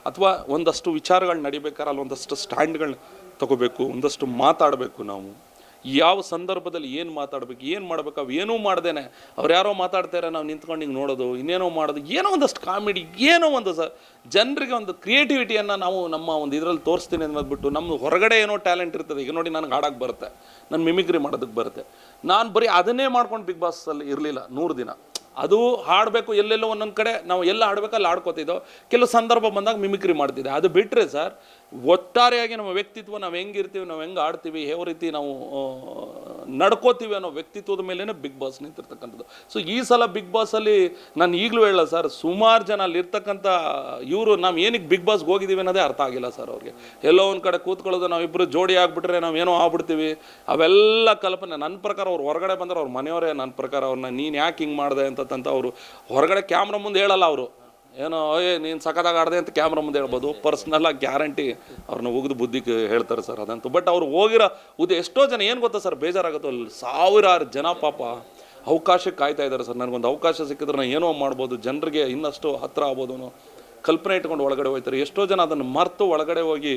ಅಥವಾ ಒಂದಷ್ಟು ವಿಚಾರಗಳು ನಡಿಬೇಕಾದ್ರೆ ಅಲ್ಲಿ ಒಂದಷ್ಟು ಸ್ಟ್ಯಾಂಡ್ಗಳನ್ನ ತಗೋಬೇಕು, ಒಂದಷ್ಟು ಮಾತಾಡಬೇಕು ನಾವು. ಯಾವ ಸಂದರ್ಭದಲ್ಲಿ ಏನು ಮಾತಾಡಬೇಕು, ಏನು ಮಾಡಬೇಕು, ಅವು ಏನೂ ಮಾಡ್ದೇನೆ. ಅವ್ರು ಯಾರೋ ಮಾತಾಡ್ತಾರೆ ನಾವು ನಿಂತ್ಕೊಂಡು ಹಿಂಗೆ ನೋಡೋದು, ಇನ್ನೇನೋ ಮಾಡೋದು, ಏನೋ ಒಂದಷ್ಟು ಕಾಮಿಡಿ, ಏನೋ ಒಂದು ಸ, ಜನರಿಗೆ ಒಂದು ಕ್ರಿಯೇಟಿವಿಟಿಯನ್ನು ನಾವು ನಮ್ಮ ಒಂದು ಇದರಲ್ಲಿ ತೋರಿಸ್ತೀನಿ ಅನ್ನೋದ್ಬಿಟ್ಟು ನಮ್ಮದು ಹೊರಗಡೆ ಏನೋ ಟ್ಯಾಲೆಂಟ್ ಇರ್ತದೆ. ಈಗ ನೋಡಿ ನನಗೆ ಹಾಡಕ್ಕೆ ಬರುತ್ತೆ. ನನ್ನ ಮಿಮಿಕ್ರಿ ಮಾಡೋದಕ್ಕೆ ಬರುತ್ತೆ. ನಾನು ಬರೀ ಅದನ್ನೇ ಮಾಡ್ಕೊಂಡು ಬಿಗ್ ಬಾಸಲ್ಲಿ ಇರಲಿಲ್ಲ ನೂರು ದಿನ. ಅದು ಹಾಡಬೇಕು ಎಲ್ಲೆಲ್ಲೋ ಒಂದೊಂದು ಕಡೆ ನಾವು ಎಲ್ಲ ಹಾಡಬೇಕು ಅಲ್ಲಿ ಕೆಲವು ಸಂದರ್ಭ ಬಂದಾಗ ಮಿಮಿಕ್ರಿ ಮಾಡ್ತಿದ್ದೆ. ಅದು ಬಿಟ್ಟರೆ ಸರ್ ಒಟ್ಟಾರೆಯಾಗಿ ನಮ್ಮ ವ್ಯಕ್ತಿತ್ವ, ನಾವು ಹೆಂಗಿರ್ತೀವಿ, ನಾವು ಹೆಂಗೆ ಆಡ್ತೀವಿ ಯಾವ ರೀತಿ ನಾವು ನಡ್ಕೋತೀವಿ ಅನ್ನೋ ವ್ಯಕ್ತಿತ್ವದ ಮೇಲೇ ಬಿಗ್ ಬಾಸ್ ನಿಂತಿರ್ತಕ್ಕಂಥದ್ದು. ಸೊ ಈ ಸಲ ಬಿಗ್ ಬಾಸಲ್ಲಿ ನಾನು ಈಗಲೂ ಹೇಳಲ್ಲ ಸರ್, ಸುಮಾರು ಜನ ಅಲ್ಲಿರ್ತಕ್ಕಂಥ ಇವರು, ನಾವು ಏನಕ್ಕೆ ಬಿಗ್ ಬಾಸ್ಗೆ ಹೋಗಿದ್ದೀವಿ ಅನ್ನೋದೇ ಅರ್ಥ ಆಗಿಲ್ಲ ಸರ್ ಅವ್ರಿಗೆ. ಎಲ್ಲೋ ಒಂದು ಕಡೆ ಕೂತ್ಕೊಳ್ಳೋದು ನಾವಿಬ್ಬರು ಜೋಡಿ ಆಗಿಬಿಟ್ರೆ ನಾವು ಏನೋ ಆಗ್ಬಿಡ್ತೀವಿ. ಅವೆಲ್ಲ ಕಲ್ಪನೆ ನನ್ನ ಪ್ರಕಾರ ಅವ್ರು ಹೊರಗಡೆ ಬಂದರೆ ಅವ್ರ ಮನೆಯವರೇ ನನ್ನ ಪ್ರಕಾರ ಅವ್ರನ್ನ ನೀನು ಯಾಕೆ ಹಿಂಗೆ ಮಾಡಿದೆ ಅಂತಂತ ಅವರು. ಹೊರಗಡೆ ಕ್ಯಾಮ್ರಾ ಮುಂದೆ ಹೇಳಲ್ಲ ಅವರು. ಏನೋ ಏ ನೀನು ಸಖತ್ತಾಗಿ ಆಡದೆ ಅಂತ ಕ್ಯಾಮ್ರಾ ಮುಂದೆ ಹೇಳ್ಬೋದು. ಪರ್ಸ್ನಲ್ಲಾಗಿ ಗ್ಯಾರಂಟಿ ಅವ್ರನ್ನ ಉಗಿದು ಬುದ್ಧಿಗೆ ಹೇಳ್ತಾರೆ ಸರ್ ಅದಂತೂ. ಬಟ್ ಅವ್ರು ಹೋಗಿರೋ ಉದ್ದ ಎಷ್ಟೋ ಜನ, ಏನು ಗೊತ್ತಾ ಸರ್, ಬೇಜಾರಾಗುತ್ತೋ. ಅಲ್ಲಿ ಸಾವಿರಾರು ಜನ ಪಾಪ ಅವಕಾಶಕ್ಕೆ ಕಾಯ್ತಾ ಇದ್ದಾರೆ ಸರ್. ನನಗೊಂದು ಅವಕಾಶ ಸಿಕ್ಕಿದ್ರೆ ನಾನು ಏನೋ ಮಾಡ್ಬೋದು. ಜನರಿಗೆ ಇನ್ನಷ್ಟು ಹತ್ರ ಆಗ್ಬೋದು ಕಲ್ಪನೆ ಇಟ್ಕೊಂಡು ಒಳಗಡೆ ಹೋಗ್ತಾರೆ. ಎಷ್ಟೋ ಜನ ಅದನ್ನು ಮರೆತು ಒಳಗಡೆ ಹೋಗಿ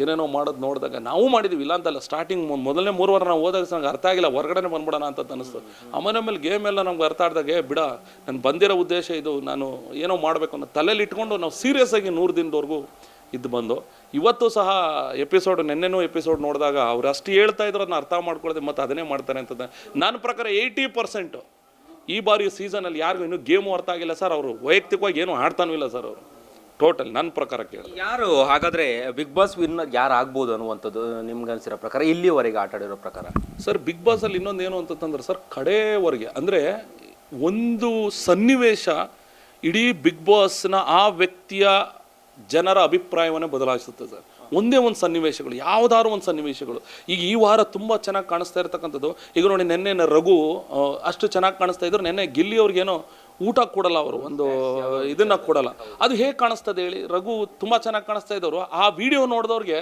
ಏನೇನೋ ಮಾಡೋದು ನೋಡಿದಾಗ ನಾವು ಮಾಡಿದ್ದೀವಿ ಇಲ್ಲ ಅಂತಲ್ಲ ಸ್ಟಾರ್ಟಿಂಗ್ ಮೊದಲನೇ ಮೂರು ವಾರ ನಾವು ಹೋದಾಗ ನಂಗೆ ಅರ್ಥ ಆಗಿಲ್ಲ ಹೊರಗಡೆ ಬಂದ್ಬಿಡೋಣ ಅಂತ ಅನಿಸ್ತು. ಆಮೇಲೆ ಆಮೇಲೆ ಗೇಮ್ ಎಲ್ಲ ನಮ್ಗೆ ಅರ್ಥ ಆಡ್ದಾಗೆ ಬಿಡ, ನಾನು ಬಂದಿರೋ ಉದ್ದೇಶ ಇದು, ನಾನು ಏನೋ ಮಾಡಬೇಕು ಅನ್ನೋ ತಲೆಯಲ್ಲಿ ಇಟ್ಕೊಂಡು ನಾವು ಸೀರಿಯಸ್ ಆಗಿ ನೂರು ದಿನದವರೆಗೂ ಇದ್ದು ಬಂದು, ಇವತ್ತು ಸಹ ಎಪಿಸೋಡ್ ನೆನ್ನೆನೂ ಎಪಿಸೋಡ್ ನೋಡಿದಾಗ ಅವ್ರು ಅಷ್ಟು ಹೇಳ್ತಾ ಇದ್ರು ಅದನ್ನ ಅರ್ಥ ಮಾಡ್ಕೊಳ್ಳೋದು ಮತ್ತು ಅದನ್ನೇ ಮಾಡ್ತಾರೆ ಅಂತಂದ. ನನ್ನ ಪ್ರಕಾರ ಏಯ್ಟಿ ಪರ್ಸೆಂಟು ಈ ಬಾರಿ ಸೀಸನಲ್ಲಿ ಯಾರಿಗೂ ಇನ್ನೂ ಗೇಮು ಅರ್ಥ ಆಗಿಲ್ಲ, ಸರ್, ಅವರು ವೈಯಕ್ತಿಕವಾಗಿ ಏನೂ ಆಡ್ತಾನೂ ಇಲ್ಲ, ಸರ್, ಅವರು. ಟೋಟಲ್ ನನ್ನ ಪ್ರಕಾರ ಕೇಳಿ ಯಾರು ಹಾಗಾದ್ರೆ ಬಿಗ್ ಬಾಸ್ ವಿನ್ ಯಾರು ಆಗ್ಬೋದು ಅನ್ನುವಂಥದ್ದು ನಿಮ್ಗೆ ಅನಿಸಿರೋ ಪ್ರಕಾರ ಇಲ್ಲಿವರೆಗೆ ಆಟ ಆಡಿರೋ ಪ್ರಕಾರ? ಸರ್ ಬಿಗ್ ಬಾಸಲ್ಲಿ ಇನ್ನೊಂದು ಏನು ಅಂತಂದ್ರೆ ಸರ್ ಕಡೆವರೆಗೆ ಅಂದರೆ ಒಂದು ಸನ್ನಿವೇಶ ಇಡೀ ಬಿಗ್ ಬಾಸ್ನ ಆ ವ್ಯಕ್ತಿಯ ಜನರ ಅಭಿಪ್ರಾಯವನ್ನೇ ಬದಲಾಯಿಸುತ್ತೆ ಸರ್ ಒಂದೇ ಒಂದು ಸನ್ನಿವೇಶಗಳು ಯಾವುದಾದ್ರು ಒಂದು ಸನ್ನಿವೇಶಗಳು. ಈಗ ಈ ವಾರ ತುಂಬ ಚೆನ್ನಾಗಿ ಕಾಣಿಸ್ತಾ ಇರ್ತಕ್ಕಂಥದ್ದು ಈಗ ನೋಡಿ ನೆನ್ನೆ ರಘು ಅಷ್ಟು ಚೆನ್ನಾಗಿ ಕಾಣಿಸ್ತಾ ಇದ್ರು ನೆನ್ನೆ ಗಿಲ್ಲಿ ಅವ್ರಿಗೇನೋ ಊಟ ಕೊಡಲ್ಲ ಅವರು, ಒಂದು ಇದನ್ನ ಕೊಡಲ್ಲ. ಅದು ಹೇಗೆ ಕಾಣಿಸ್ತದೆ ಹೇಳಿ? ರಘು ತುಂಬ ಚೆನ್ನಾಗಿ ಕಾಣಿಸ್ತಾ ಇದ್ದವರು. ಆ ವಿಡಿಯೋ ನೋಡಿದವ್ರಿಗೆ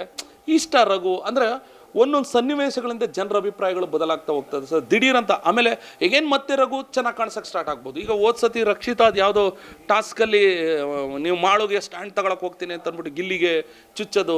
ಇಷ್ಟ ರಘು. ಅಂದರೆ ಒಂದೊಂದು ಸನ್ನಿವೇಶಗಳಿಂದ ಜನರ ಅಭಿಪ್ರಾಯಗಳು ಬದಲಾಗ್ತಾ ಹೋಗ್ತದೆ ಸರ್, ದಿಢೀರಂತ ಆಮೇಲೆ ಈಗೇನು ಮತ್ತೆ ರಘು ಚೆನ್ನಾಗಿ ಕಾಣಿಸೋಕೆ ಸ್ಟಾರ್ಟ್ ಆಗ್ಬೋದು. ಈಗ ಹೋದ್ ಸತಿ ರಕ್ಷಿತಾ ಅದು ಯಾವುದೋ ಟಾಸ್ಕಲ್ಲಿ ನೀವು ಮಾಡೋಗೆ ಸ್ಟ್ಯಾಂಡ್ ತಗೊಳಕ್ಕೆ ಹೋಗ್ತೀನಿ ಅಂತ ಅಂದ್ಬಿಟ್ಟು ಗಿಲ್ಲಿಗೆ ಚುಚ್ಚೋದು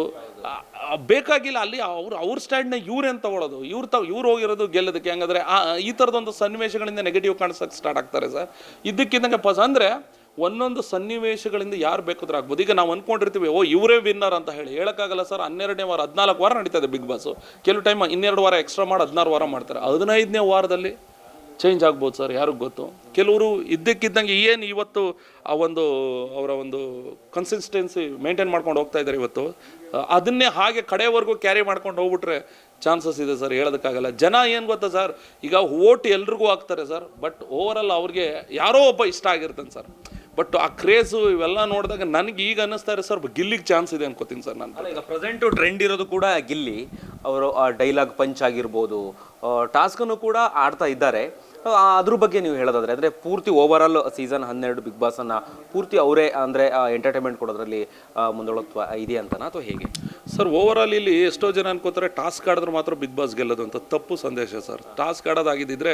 ಬೇಕಾಗಿಲ್ಲ. ಅಲ್ಲಿ ಅವ್ರು, ಅವ್ರ ಸ್ಟ್ಯಾಂಡ್ನ ಇವ್ರೇನು ತಗೊಳ್ಳೋದು ಇವ್ರು ತ, ಇವ್ರು ಹೋಗಿರೋದು ಗೆಲ್ಲೋದಕ್ಕೆ. ಹೆಂಗಂದ್ರೆ, ಆ, ಈ ಥರದೊಂದು ಸನ್ನಿವೇಶಗಳಿಂದ ನೆಗೆಟಿವ್ ಕಾಣಿಸೋಕೆ ಸ್ಟಾರ್ಟ್ ಆಗ್ತಾರೆ ಸರ್. ಇದಕ್ಕಿದ್ದಂಗೆ ಪಸ್ ಅಂದರೆ ಒಂದೊಂದು ಸನ್ನಿವೇಶಗಳಿಂದ ಯಾರು ಬೇಕಾದ್ರೂ ಆಗ್ಬೋದು. ಈಗ ನಾವು ಅಂದ್ಕೊಂಡಿರ್ತೀವಿ ಓ, ಇವರೇ ವಿನ್ನರ್ ಅಂತ ಹೇಳಿ. ಹೇಳೋಕ್ಕಾಗಲ್ಲ ಸರ್, ಹನ್ನೆರಡನೇ ವಾರ, ಹದಿನಾಲ್ಕು ವಾರ ನಡೀತದೆ ಬಿಗ್ ಬಾಸು ಕೆಲವು ಟೈಮ್ ಇನ್ನೆರಡು ವಾರ ಎಕ್ಸ್ಟ್ರಾ ಮಾಡಿ ಹದಿನಾರು ವಾರ ಮಾಡ್ತಾರೆ. ಹದಿನೈದನೇ ವಾರದಲ್ಲಿ ಚೇಂಜ್ ಆಗ್ಬೋದು ಸರ್, ಯಾರಿಗೂ ಗೊತ್ತು. ಕೆಲವರು ಇದ್ದಕ್ಕಿದ್ದಂಗೆ ಏನು ಇವತ್ತು ಆ ಒಂದು, ಅವರ ಒಂದು ಕನ್ಸಿಸ್ಟೆನ್ಸಿ ಮೇಂಟೈನ್ ಮಾಡ್ಕೊಂಡು ಹೋಗ್ತಾ ಇದ್ದಾರೆ ಇವತ್ತು, ಅದನ್ನೇ ಹಾಗೆ ಕಡೆವರೆಗೂ ಕ್ಯಾರಿ ಮಾಡ್ಕೊಂಡು ಹೋಗ್ಬಿಟ್ರೆ ಚಾನ್ಸಸ್ ಇದೆ ಸರ್, ಹೇಳೋದಕ್ಕಾಗಲ್ಲ. ಜನ ಏನು ಗೊತ್ತಾ ಸರ್, ಈಗ ಓಟ್ ಎಲ್ರಿಗೂ ಹಾಕ್ತಾರೆ ಸರ್ ಬಟ್ ಓವರಾಲ್ ಅವ್ರಿಗೆ ಯಾರೋ ಒಬ್ಬ ಇಷ್ಟ ಆಗಿರ್ತಾನೆ ಸರ್. ಬಟ್ ಆ ಕ್ರೇಜು ಇವೆಲ್ಲ ನೋಡಿದಾಗ ನನಗೆ ಈಗ ಅನ್ನಿಸ್ತಾ ಇದೆ ಸರ್ ಗಿಲ್ಲಿಗೆ ಚಾನ್ಸ್ ಇದೆ ಅನ್ಕೋತೀನಿ ಸರ್ ನಾನು. ಈಗ ಪ್ರೆಸೆಂಟು ಟ್ರೆಂಡ್ ಇರೋದು ಕೂಡ ಗಿಲ್ಲಿ. ಅವರು ಡೈಲಾಗ್ ಪಂಚ್ ಆಗಿರ್ಬೋದು ಟಾಸ್ಕನ್ನು ಕೂಡ ಆಡ್ತಾ ಇದ್ದಾರೆ. ಆ, ಅದ್ರ ಬಗ್ಗೆ ನೀವು ಹೇಳೋದಾದ್ರೆ ಅಂದರೆ ಪೂರ್ತಿ ಓವರ್ ಆಲ್ ಸೀಸನ್ ಹನ್ನೆರಡು ಬಿಗ್ ಬಾಸನ್ನು ಪೂರ್ತಿ ಅವರೇ ಅಂದರೆ ಎಂಟರ್ಟೈನ್ಮೆಂಟ್ ಕೊಡೋದ್ರಲ್ಲಿ ಮುಂದೊಳತ್ವ ಇದೆಯಾ ಇದೆ ಅಂತನಾ ಅಥವಾ ಹೇಗೆ? ಸರ್ ಓವರಾಲ್ ಇಲ್ಲಿ ಎಷ್ಟೋ ಜನ ಅನ್ಕೋತಾರೆ ಟಾಸ್ಕ್ ಆಡಿದ್ರೆ ಮಾತ್ರ ಬಿಗ್ ಬಾಸ್ ಗೆಲ್ಲೋದು ಅಂತ. ತಪ್ಪು ಸಂದೇಶ ಸರ್. ಟಾಸ್ಕ್ ಆಡೋದಾಗಿದ್ದಿದ್ರೆ